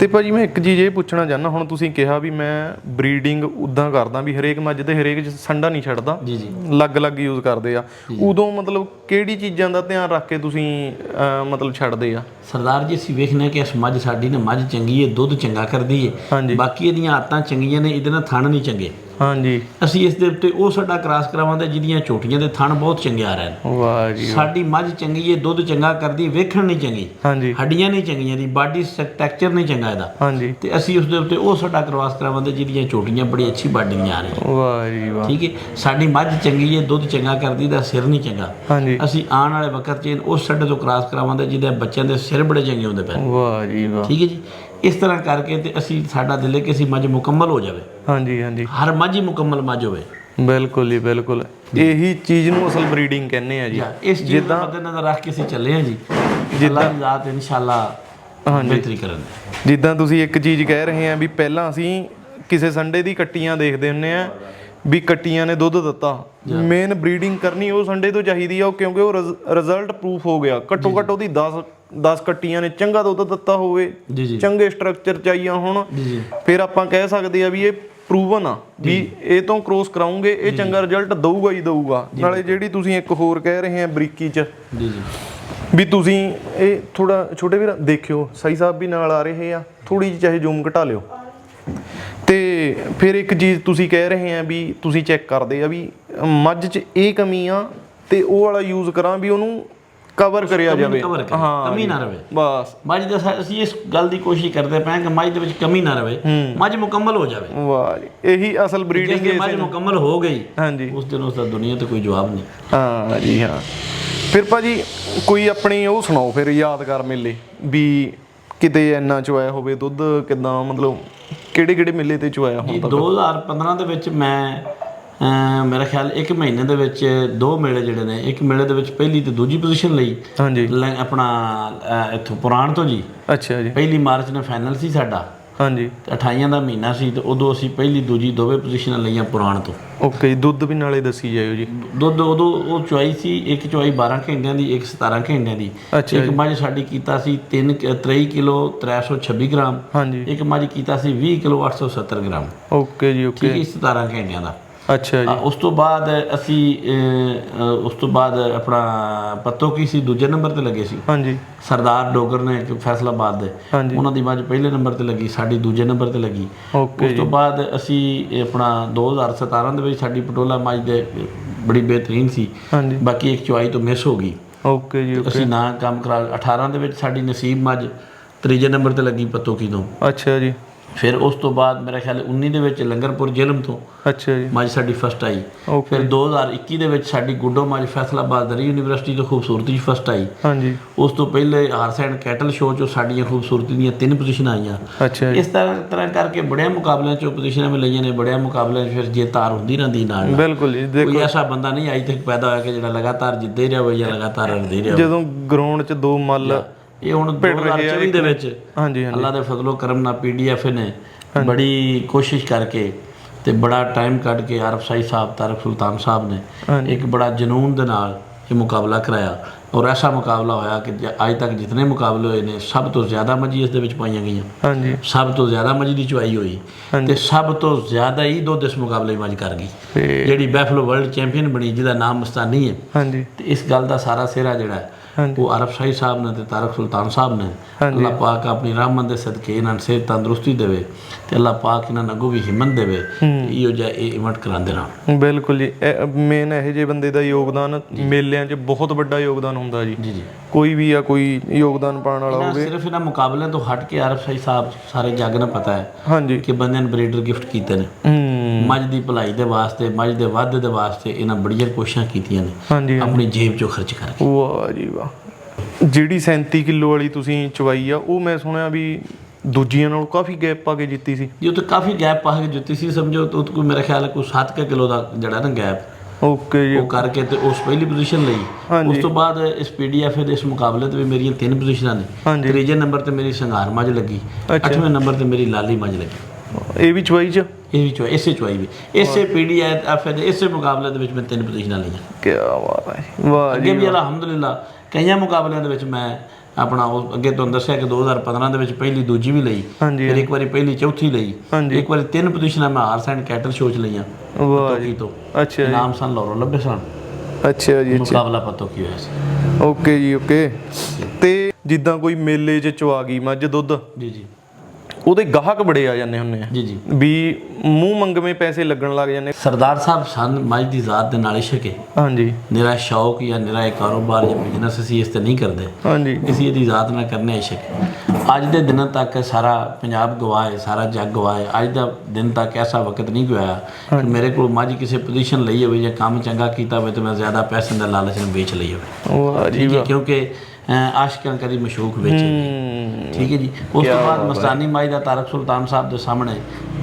ਤੇ ਭਾਜੀ ਮੈਂ ਇੱਕ ਚੀਜ਼ ਇਹ ਪੁੱਛਣਾ ਚਾਹੁੰਦਾ ਹੁਣ ਤੁਸੀਂ ਕਿਹਾ ਵੀ ਮੈਂ ਬਰੀਡਿੰਗ ਉਦਾਂ ਕਰਦਾ ਵੀ ਹਰੇਕ ਮੱਝ ਤੇ ਹਰੇਕ ਸੰਡਾ ਨਹੀਂ ਛੱਡਦਾ ਜੀ ਜੀ। ਅਲੱਗ-ਅਲੱਗ ਯੂਜ਼ ਕਰਦੇ ਆ। ਉਦੋਂ ਮਤਲਬ ਕਿਹੜੀ ਚੀਜ਼ਾਂ ਦਾ ਧਿਆਨ ਰੱਖ ਕੇ ਤੁਸੀਂ ਮਤਲਬ ਛੱਡਦੇ ਆ? ਸਰਦਾਰ ਜੀ ਅਸੀਂ ਵੇਖਣਾ ਕਿ ਇਸ ਮੱਝ ਸਾਡੀ ਨਾ ਮੱਝ ਚੰਗੀ ਹੈ ਦੁੱਧ ਚੰਗਾ ਕਰਦੀ ਹੈ। ਬਾਕੀ ਇਹਦੀਆਂ ਆਦਤਾਂ ਚੰਗੀਆਂ ਨੇ ਇਹਦੇ ਨਾਲ ਥਣ ਨਹੀਂ ਚੰਗੇ। ਹਾਂਜੀ। ਅਸੀਂ ਇਸ ਦੇ ਉੱਤੇ ਉਹ ਸਾਡਾ ਕਰਾਸ ਕਰਾਵਾਂਦੇ ਜਿਹਦੀਆਂ ਝੋਟੀਆਂ ਦੇ ਥਣ ਬਹੁਤ ਚੰਗੇ ਆ ਰਹੇ ਨੇ। ਵਾਹ ਜੀ। ਸਾਡੀ ਮੱਝ ਚੰਗੀ ਹੈ ਦੁੱਧ ਚੰਗਾ ਕਰਦੀ ਵੇਖਣ ਨਹੀਂ ਚੰਗੀ। ਹਾਂਜੀ। ਹੱਡੀਆਂ ਨਹੀਂ ਚੰਗੀਆਂ ਦੀ ਬਾਡੀ ਸਟਰਕਚਰ ਨਹੀਂ ਚੰਗਾ ਇਹਦਾ ਹਾਂਜੀ। ਤੇ ਅਸੀਂ ਉਸ ਦੇ ਉੱਤੇ ਉਹ ਸਾਡਾ ਕਰਾਸ ਕਰਾਵਾਂਦੇ ਜਿਹਦੀਆਂ ਝੋਟੀਆਂ ਬੜੀ ਅੱਛੀ ਬਾਡੀ ਦੀਆਂ ਆ ਰਹੀਆਂ। ਵਾਹ ਜੀ ਵਾਹ। ਠੀਕ ਹੈ? ਸਾਡੀ ਮੱਝ ਚੰਗੀ ਹੈ ਦੁੱਧ ਚੰਗਾ ਕਰਦੀ ਦਾ ਸਿਰ ਨਹੀਂ ਚੰਗਾ। ਹਾਂਜੀ। ਅਸੀਂ ਆਉਣ ਵਾਲੇ ਵਕਤ 'ਚ ਉਸ ਸਾਡੇ ਤੋਂ ਕਰਾਸ ਕਰਾਵਾਂਦੇ ਜਿਹਦੇ ਬੱਚਿਆਂ ਦੇ ਸਿਰ ਬੜੇ ਚੰਗੇ ਹੁੰਦੇ ਪਏ। ਵਾਹ ਜੀ ਵਾਹ। ਠੀਕ ਹੈ ਜੀ? ਇਸ ਤਰ੍ਹਾਂ ਕਰਕੇ ਤੇ ਅਸੀਂ ਸਾਡਾ ਦਿਲ ਹੈ ਕਿ ਅਸੀਂ ਮੱਝ ਮੁਕੰਮਲ ਹੋ ਜਾਵੇ। ਹਾਂਜੀ ਹਾਂਜੀ। ਹਰ ਮੱਝ ਹੀ ਮੁਕੰਮਲ ਮੱਝ ਹੋਵੇ। ਬਿਲਕੁਲ ਜੀ ਬਿਲਕੁਲ। ਇਹੀ ਚੀਜ਼ ਨੂੰ ਅਸਲ ਬਰੀਡਿੰਗ ਕਹਿੰਦੇ ਆ ਜੀ। ਇਸ ਚੀਜ਼ ਨੂੰ ਮੱਦੇਨਜ਼ਰ ਰੱਖ ਕੇ ਅਸੀਂ ਚੱਲੇ ਹਾਂ ਜੀ। ਜਿੱਦਾਂ ਜ਼ਾਤ ਇਨਸ਼ਾਅੱਲਾ ਬਿਹਤਰੀ ਕਰਨ। ਜਿੱਦਾਂ ਤੁਸੀਂ ਇੱਕ ਚੀਜ਼ ਕਹਿ ਰਹੇ ਆ ਵੀ ਪਹਿਲਾਂ ਅਸੀਂ ਕਿਸੇ ਸੰਡੇ ਦੀ ਕੱਟੀਆਂ ਦੇਖਦੇ ਹੁੰਨੇ ਆ ਵੀ ਕੱਟੀਆਂ ਨੇ ਦੁੱਧ ਦਿੱਤਾ। ਮੇਨ ਬਰੀਡਿੰਗ ਕਰਨੀ ਉਹ ਸੰਡੇ ਤੋਂ ਚਾਹੀਦੀ ਆ ਉਹ ਕਿਉਂਕਿ ਉਹ ਰਿਜ਼ਲਟ ਪ੍ਰੂਫ ਹੋ ਗਿਆ। ਘੱਟੋ ਘੱਟ ਉਹਦੀ 10 10 ਕੱਟੀਆਂ ਨੇ ਚੰਗਾ ਦੁੱਧ ਦਿੱਤਾ ਹੋਵੇ ਚੰਗੇ ਸਟਰਕਚਰ ਚਾਹੀਆਂ ਹੋਣ ਫਿਰ ਆਪਾਂ ਕਹਿ ਸਕਦੇ ਆ ਵੀ ਇਹ ਪ੍ਰੂਵਨ ਆ ਵੀ ਇਹ ਤੋਂ ਕ੍ਰੋਸ ਕਰਾਉਂਗੇ ਇਹ ਚੰਗਾ ਰਿਜ਼ਲਟ ਦਊਗਾ ਹੀ ਦਊਗਾ। ਨਾਲੇ ਜਿਹੜੀ ਤੁਸੀਂ ਇੱਕ ਹੋਰ ਕਹਿ ਰਹੇ ਆ ਬਰੀਕੀ ਚ ਜੀ ਜੀ। ਵੀ ਤੁਸੀਂ ਇਹ ਥੋੜਾ ਛੋਟੇ ਵੀਰ ਦੇਖਿਓ ਸਾਈ ਸਾਹਿਬ ਵੀ ਨਾਲ ਆ ਰਹੇ ਆ ਥੋੜੀ ਜਿਹੀ ਚਾਹੇ ਜ਼ੂਮ ਘਟਾ ਲਿਓ। ਤੇ ਫਿਰ ਇੱਕ ਚੀਜ਼ ਤੁਸੀਂ ਕਹਿ ਰਹੇ ਆ ਵੀ ਤੁਸੀਂ ਚੈੱਕ ਕਰਦੇ ਆ ਵੀ ਮੱਝ 'ਚ ਇਹ ਕਮੀ ਆ ਤੇ ਉਹ ਵਾਲਾ ਯੂਜ਼ ਕਰਾਂ ਵੀ ਉਹਨੂੰ ਕਵਰ ਕਰਿਆ ਜਾਵੇ। ਕਰੇ ਕਮੀ ਨਾ ਰਵੇ। ਬਸ। ਮੱਝ ਦਾ ਅਸੀਂ ਇਸ ਗੱਲ ਦੀ ਕੋਸ਼ਿਸ਼ ਕਰਦੇ ਪਏ ਹਾਂ ਕਿ ਮੱਝ ਦੇ ਵਿੱਚ ਕਮੀ ਨਾ ਰਵੇ ਮੱਝ ਮੁਕੰਮਲ ਹੋ ਜਾਵੇ। ਵਾਹ ਜੀ ਇਹੀ ਅਸਲ ਬਰੀਡਿੰਗ ਦਿਨ ਮੱਝ ਮੁਕੰਮਲ ਹੋ ਗਈ ਹਾਂਜੀ। ਉਸ ਦਿਨ ਉਸ ਦਾ ਦੁਨੀਆ ਤੇ ਕੋਈ ਜਵਾਬ ਨਹੀਂ। ਹਾਂ ਜੀ ਹਾਂ। ਫਿਰ ਭਾਜੀ ਕੋਈ ਆਪਣੀ ਉਹ ਸੁਣਾਓ ਫਿਰ ਯਾਦਗਾਰ ਮੇਲੇ ਵੀ ਕਿਤੇ ਇੰਨਾ ਚੁਆਇਆ ਹੋਵੇ ਦੁੱਧ ਕਿਦਾਂ ਮਤਲਬ ਕਿਹੜੇ ਕਿਹੜੇ ਮੇਲੇ ਤੇ ਚੁਆਇਆ ਹੁਣ 2015 ਦੇ ਵਿੱਚ ਮੈਂ ਮੇਰਾ ਖਿਆਲ ਇੱਕ ਮਹੀਨੇ ਦੇ ਵਿੱਚ ਦੋ ਮੇਲੇ ਜਿਹੜੇ ਨੇ ਇੱਕ ਮੇਲੇ ਦੇ ਵਿੱਚ ਪਹਿਲੀ ਤੇ ਦੂਜੀ ਪੋਜੀਸ਼ਨ ਲਈ ਹਾਂਜੀ। ਆਪਣਾ ਇੱਥੋਂ ਪੁਰਾਣ ਤੋਂ ਜੀ। ਅੱਛਾ ਜੀ। ਪਹਿਲੀ ਮਾਰਚ ਨੂੰ ਫਾਈਨਲ ਸੀ ਸਾਡਾ। ਹਾਂਜੀ। ਤੇ 28 ਦਾ ਮਹੀਨਾ ਸੀ ਤੇ ਉਦੋਂ ਅਸੀਂ ਪਹਿਲੀ ਦੂਜੀ ਦੋਵੇਂ ਪੋਜੀਸ਼ਨਾਂ ਲਈਆਂ ਪੁਰਾਣ ਤੋਂ। ਓਕੇ ਦੁੱਧ ਵੀ ਨਾਲੇ ਦੱਸੀ ਜਾਇਓ ਜੀ। ਦੁੱਧ ਉਦੋਂ ਉਹ ਚੁਆਈ ਸੀ ਇੱਕ ਚੁਆਈ 12 ਘੰਟਿਆਂ ਦੀ ਇੱਕ 17 ਘੰਟਿਆਂ ਦੀ। ਇੱਕ ਮੱਝ ਸਾਡੀ ਕੀਤਾ ਸੀ 3 23 ਕਿਲੋ 326 ਗ੍ਰਾਮ। ਹਾਂਜੀ। ਇੱਕ ਮੱਝ ਕੀਤਾ ਸੀ 20 ਕਿਲੋ 870 ਗ੍ਰਾਮ। ਓਕੇ ਜੀ ਠੀਕ ਓਕੇ ਹੈ 17 ਘੰਟਿਆਂ ਦਾ। ਅੱਛਾ ਜੀ। ਉਸ ਤੋਂ ਬਾਅਦ ਅਸੀਂ ਉਸ ਤੋਂ ਬਾਅਦ ਆਪਣਾ ਪੱਤੋ ਕੀ ਸੀ ਦੂਜੇ ਨੰਬਰ ਤੇ ਲੱਗੇ ਸੀ। ਹਾਂਜੀ। ਸਰਦਾਰ ਡੋਗਰ ਨੇ ਫੈਸਲਾਬਾਦ ਦੇ। ਉਹਨਾਂ ਦੀ ਮੱਝ ਪਹਿਲੇ ਨੰਬਰ ਤੇ ਲੱਗੀ ਸਾਡੀ ਦੂਜੇ ਨੰਬਰ ਤੇ ਲੱਗੀ। ਉਸ ਤੋਂ ਬਾਅਦ ਅਸੀਂ ਆਪਣਾ 2017 ਦੇ ਵਿੱਚ ਸਾਡੀ ਪਟੋਲਾ ਮੱਝ ਦੇ ਬੜੀ ਬਿਹਤਰੀਨ ਸੀ। ਹਾਂਜੀ। ਬਾਕੀ ਇੱਕ ਚੁਆਈ ਤੋਂ ਮਿਸ ਹੋ ਗਈ। ਓਕੇ ਜੀ ਓਕੇ। ਅਸੀਂ ਨਾ ਕੰਮ ਕਰਾ 18 ਦੇ ਵਿੱਚ ਸਾਡੀ ਨਸੀਬ ਮੱਝ ਤੀਜੇ ਨੰਬਰ ਤੇ ਲੱਗੀ ਪੱਤੋ ਕੀ ਤੋਂ। ਅੱਛਾ ਜੀ। ਫਿਰ ਉਸ ਤੋਂ ਬਾਅਦ ਮੇਰਾ ਖਿਆਲ 19 ਦੇ ਵਿੱਚ ਲੰਗਰਪੁਰ ਜ਼ਿਲ੍ਹਮ ਤੋਂ ਅੱਛਾ ਜੀ। ਮੱਝ ਸਾਡੀ ਫਸਟ ਆਈ। ਫਿਰ 2021 ਦੇ ਵਿੱਚ ਸਾਡੀ ਗੁੱਡੋ ਮੱਝ ਫੈਸਲਾਬਾਦ ਦਰੀ ਯੂਨੀਵਰਸਿਟੀ ਤੋਂ ਖੂਬਸੂਰਤੀ 'ਚ ਫਸਟ ਆਈ। ਹਾਂਜੀ। ਉਸ ਤੋਂ ਪਹਿਲੇ ਹਾਰਸ ਐਂਡ ਕੈਟਲ ਸ਼ੋਅ 'ਚੋਂ ਸਾਡੀਆਂ ਖੂਬਸੂਰਤੀ ਦੀਆਂ ਤਿੰਨ ਪੋਜੀਸ਼ਨਾਂ ਆਈਆਂ। ਅੱਛਾ ਇਸ ਤਰ੍ਹਾਂ ਤਰ੍ਹਾਂ ਕਰਕੇ ਬੜਿਆਂ ਮੁਕਾਬਲਿਆਂ 'ਚ ਪੋਜੀਸ਼ਨਾਂ ਮੈਂ ਲਈਆਂ ਨੇ ਬੜਿਆਂ ਮੁਕਾਬਲਿਆਂ ਫਿਰ ਜੇ ਤਾਰ ਹੁੰਦੀ ਰਹਿੰਦੀ ਨਾਲ। ਬਿਲਕੁਲ ਜੀ ਦੇਖੋ ਕੋਈ ਐਸਾ ਬੰਦਾ ਨਹੀਂ ਅੱਜ ਤੱਕ ਪੈਦਾ ਹੋਇਆ ਕਿ ਜਿਹੜਾ ਲਗਾਤਾਰ ਜਿੱਦੇ ਰਿਹਾ ਹੋਵੇ ਜਾਂ ਲਗਾਤਾਰ ਹਰਦੇ ਰਿਹਾ। ਜਦੋਂ ਗਰਾਊਂਡ 'ਚ ਦੋ ਮੱਲ ਇਹ ਹੁਣ 2024 ਦੇ ਵਿੱਚ ਹਾਂਜੀ ਹਾਂਜੀ। ਅੱਲਾ ਦੇ ਫਜ਼ਲੋ ਕਰਮ ਨਾਲ ਪੀਡੀਐਫ ਨੇ ਬੜੀ ਕੋਸ਼ਿਸ਼ ਕਰਕੇ ਤੇ ਬੜਾ ਟਾਈਮ ਕੱਢ ਕੇ ਆਰਫ ਸਾਈ ਸਾਹਿਬ ਤਾਰਕ ਸੁਲਤਾਨ ਸਾਹਿਬ ਨੇ ਇੱਕ ਬੜਾ ਜਨੂਨ ਦੇ ਨਾਲ ਇਹ ਮੁਕਾਬਲਾ ਕਰਾਇਆ। ਔਰ ਐਸਾ ਮੁਕਾਬਲਾ ਹੋਇਆ ਕਿ ਜ- ਅੱਜ ਤੱਕ ਜਿਤਨੇ ਮੁਕਾਬਲੇ ਹੋਏ ਨੇ ਸਭ ਤੋਂ ਜ਼ਿਆਦਾ ਮੱਝੀ ਇਸ ਦੇ ਵਿੱਚ ਪਾਈਆਂ ਗਈਆਂ। ਹਾਂਜੀ। ਸਭ ਤੋਂ ਜ਼ਿਆਦਾ ਮੱਝ ਦੀ ਚੁਆਈ ਹੋਈ ਤੇ ਸਭ ਤੋਂ ਜ਼ਿਆਦਾ ਹੀ ਦੁੱਧ ਇਸ ਮੁਕਾਬਲੇ 'ਚ ਮੱਝ ਕਰ ਗਈ। ਜਿਹੜੀ ਬੈਫਲੋ ਵਰਲਡ ਚੈਂਪੀਅਨ ਬਣੀ ਜਿਹਦਾ ਨਾਮ ਮਸਤਾਨੀ ਹੈ। ਹਾਂਜੀ। ਤੇ ਇਸ ਗੱਲ ਦਾ ਸਾਰਾ ਸਿਹਰਾ ਜਿਹੜਾ ਉਹ ਅਰਬ ਸ਼ਾਹੀ ਸਾਹਿਬ ਨੇ ਤੇ ਤਾਰਕ ਸੁਲਤਾਨ ਸਾਹਿਬ ਨੇ। ਅੱਲਾਹ ਪਾਕ ਆਪਣੀ ਰਹਿਮਤ ਦੇ ਸਦਕੇ ਇਹਨਾਂ ਨੂੰ ਸਿਹਤ ਤੰਦਰੁਸਤੀ ਦੇਵੇ ਤੇ ਅੱਲਾਹ ਪਾਕ ਇਹਨਾਂ ਨੂੰ ਅੱਗੋਂ ਵੀ ਹਿੰਮਤ ਦੇਵੇ ਇਹੋ ਜਿਹਾ ਇਹ ਇਵੈਂਟ ਕਰਾਉਂਦੇ ਰਹਿਣ। ਬਿਲਕੁਲ ਜੀ। ਮੇਨ ਇਹੋ ਜਿਹੇ ਬੰਦੇ ਦਾ ਯੋਗਦਾਨ ਮੇਲਿਆਂ 'ਚ ਬਹੁਤ ਵੱਡਾ ਯੋਗਦਾਨ ਹੁੰਦਾ ਜੀ। ਜੀ ਜੀ। ਕੋਈ ਵੀ ਆ ਕੋਈ ਯੋਗਦਾਨ ਪਾਉਣ ਵਾਲਾ ਹੋਵੇ। ਸਿਰਫ ਇਹਨਾਂ ਮੁਕਾਬਲਿਆਂ ਤੋਂ ਹਟ ਕੇ ਆਰਫ ਸਾਈ ਸਾਹਿਬ ਸਾਰੇ ਜੱਗ ਨੂੰ ਪਤਾ ਹੈ ਹਾਂਜੀ। ਕਿ ਬੰਦਿਆਂ ਨੂੰ ਬਰੀਡਰ ਗਿਫਟ ਕੀਤੇ ਨੇ। ਮੱਝ ਦੀ ਭਲਾਈ ਦੇ ਵਾਸਤੇ ਮੱਝ ਦੇ ਵਾਧੇ ਦੇ ਵਾਸਤੇ ਇਹਨਾਂ ਬੜੀਆਂ ਕੋਸ਼ਿਸ਼ਾਂ ਕੀਤੀਆਂ ਨੇ। ਆਪਣੀ ਜੇਬ ਚੋਂ ਖਰਚ ਕਰਕੇ। ਵਾਹ ਜੀ ਵਾਹ। ਜਿਹੜੀ 37 ਕਿਲੋ ਵਾਲੀ ਤੁਸੀਂ ਚਵਾਈ ਆ ਉਹ ਮੈਂ ਸੁਣਿਆ ਵੀ ਦੂਜੀਆਂ ਨਾਲੋਂ ਕਾਫੀ ਗੈਪ ਪਾ ਕੇ ਜਿੱਤੀ ਸੀ। ਜੇ ਉੱਥੇ ਕਾਫੀ ਗੈਪ ਪਾ ਕੇ ਜੁੱਤੀ ਸੀ ਸਮਝੋ ਤਾਂ ਕੋਈ ਮੇਰਾ ਖਿਆਲ ਹੈ ਕੋਈ 7 ਕਿਲੋ ਦਾ ਜਿਹੜਾ ਨਾ ਗੈਪ ਓਕੇ ਜੀ ਉਹ ਕਰਕੇ ਤੇ ਉਸ ਪਹਿਲੀ ਪੋਜੀਸ਼ਨ ਲਈ। ਉਸ ਤੋਂ ਬਾਅਦ ਇਸ ਪੀਡੀਐਫ ਦੇ ਇਸ ਮੁਕਾਬਲੇ ਤੇ ਵੀ ਮੇਰੀਆਂ ਤਿੰਨ ਪੋਜੀਸ਼ਨਾਂ ਨੇ। ਤੀਜੇ ਨੰਬਰ ਤੇ ਮੇਰੀ ਸੰਘਾਰ ਮੱਝ ਲੱਗੀ। ਅੱਛਾ। ਅੱਠਵੇਂ ਨੰਬਰ ਤੇ ਮੇਰੀ ਲਾਲੀ ਮੱਝ ਲੱਗੀ। ਇਹ ਵੀ ਚਵਾਈ ਚ? ਇਹ ਵੀ ਚੋਈ ਇਸੇ ਚੋਈ ਵੀ। ਇਸੇ ਪੀਡੀਐਫ ਦੇ ਇਸੇ ਮੁਕਾਬਲੇ ਦੇ ਵਿੱਚ ਮੈਂ ਤਿੰਨ ਪੋਜੀਸ਼ਨਾਂ ਲਈਆਂ। ਕੀ ਬਾਤ ਹੈ ਵਾਹ ਅੱਗੇ ਜੀ ਵੀ ਅਲਹਮਦੁਲਿਲਾ ਕਈਆਂ ਮੁਕਾਬਲਿਆਂ ਦੇ ਵਿੱਚ ਮੈਂ ਆਪਣਾ ਉਹ ਅੱਗੇ ਤੁਹਾਨੂੰ ਦੱਸਿਆ ਕਿ 2015 ਦੇ ਵਿੱਚ ਪਹਿਲੀ ਦੂਜੀ ਵੀ ਲਈ ਫਿਰ ਇੱਕ ਵਾਰੀ ਪਹਿਲੀ ਚੌਥੀ ਲਈ ਇੱਕ ਵਾਰੀ ਤਿੰਨ ਪੋਜੀਸ਼ਨਾਂ ਮੈਂ ਹਾਰਸ ਐਂਡ ਕੈਟਲ ਸ਼ੋਅ 'ਚ ਲਈਆਂ ਵਾਹ ਜੀ। ਤੋਂ। ਅੱਛਾ ਜੀ। ਇਨਾਮ ਸਨ ਲਾਰੋ ਲੱਭੇ ਸਨ। ਅੱਛਾ ਜੀ ਅੱਛਾ। ਮੁਕਾਬਲਾ ਪਤੋ ਕੀ ਹੋਇਆ ਸੀ। ਓਕੇ ਜੀ ਓਕੇ। ਤੇ ਜਿੱਦਾਂ ਕੋਈ ਮੇਲੇ 'ਚ ਚਵਾ ਗਈ ਮੱਝ ਦੁੱਧ? ਜੀ ਜੀ। ਉਹਦੇ ਗਾਹਕ ਬੜੇ ਆ ਜਾਂਦੇ ਹੁੰਨੇ ਆ। ਜੀ ਜੀ। ਵੀ ਮੂੰਹ ਮੰਗਵੇਂ ਪੈਸੇ ਲੱਗਣ ਲੱਗ ਜਾਂਦੇ। ਸਰਦਾਰ ਸਾਹਿਬ ਸਨ ਮੱਝ ਦੀ ਜ਼ਾਤ ਦੇ ਨਾਲ ਇਸ਼ਕ ਹੈ। ਹਾਂਜੀ। ਨਿਰਾ ਸ਼ੌਕ ਜਾਂ ਨਿਰਾ ਇਹ ਕਾਰੋਬਾਰ ਜਾਂ ਬਿਜ਼ਨਸ ਅਸੀਂ ਇਸ ਤੇ ਨਹੀਂ ਕਰਦੇ। ਹਾਂਜੀ। ਅਸੀਂ ਇਹਦੀ ਜ਼ਾਤ ਨਾਲ ਕਰਨੇ ਇਸ਼ਕ। ਅੱਜ ਦੇ ਦਿਨਾਂ ਤੱਕ ਸਾਰਾ ਪੰਜਾਬ ਗਵਾਏ ਸਾਰਾ ਜੱਗ ਗਵਾਏ ਅੱਜ ਦਾ ਦਿਨ ਤੱਕ ਐਸਾ ਵਕਤ ਨਹੀਂ ਗਿਆ ਕਿ ਮੇਰੇ ਕੋਲ ਮੱਝ ਕਿਸੇ ਪੋਜੀਸ਼ਨ ਲਈ ਹੋਵੇ ਜਾਂ ਕੰਮ ਚੰਗਾ ਕੀਤਾ ਹੋਵੇ ਤੇ ਮੈਂ ਜ਼ਿਆਦਾ ਪੈਸੇ ਦਾ ਲਾਲਚ ਨਾਲ ਵੇਚ ਲਈ ਹੋਵੇ। ਵਾਹ ਜੀ ਕਿਉਂਕਿ ਆਸ਼ਿਕਾਂ ਕਦੀ ਮਸ਼ੂਕ ਵੇਚੇ ਹੂੰ। ਠੀਕ ਹੈ ਜੀ? ਉਸ ਤੋਂ ਬਾਅਦ ਮਸਤਾਨੀ ਮਾਈ ਦਾ ਤਾਰਕ ਸੁਲਤਾਨ ਸਾਹਿਬ ਦੇ ਸਾਹਮਣੇ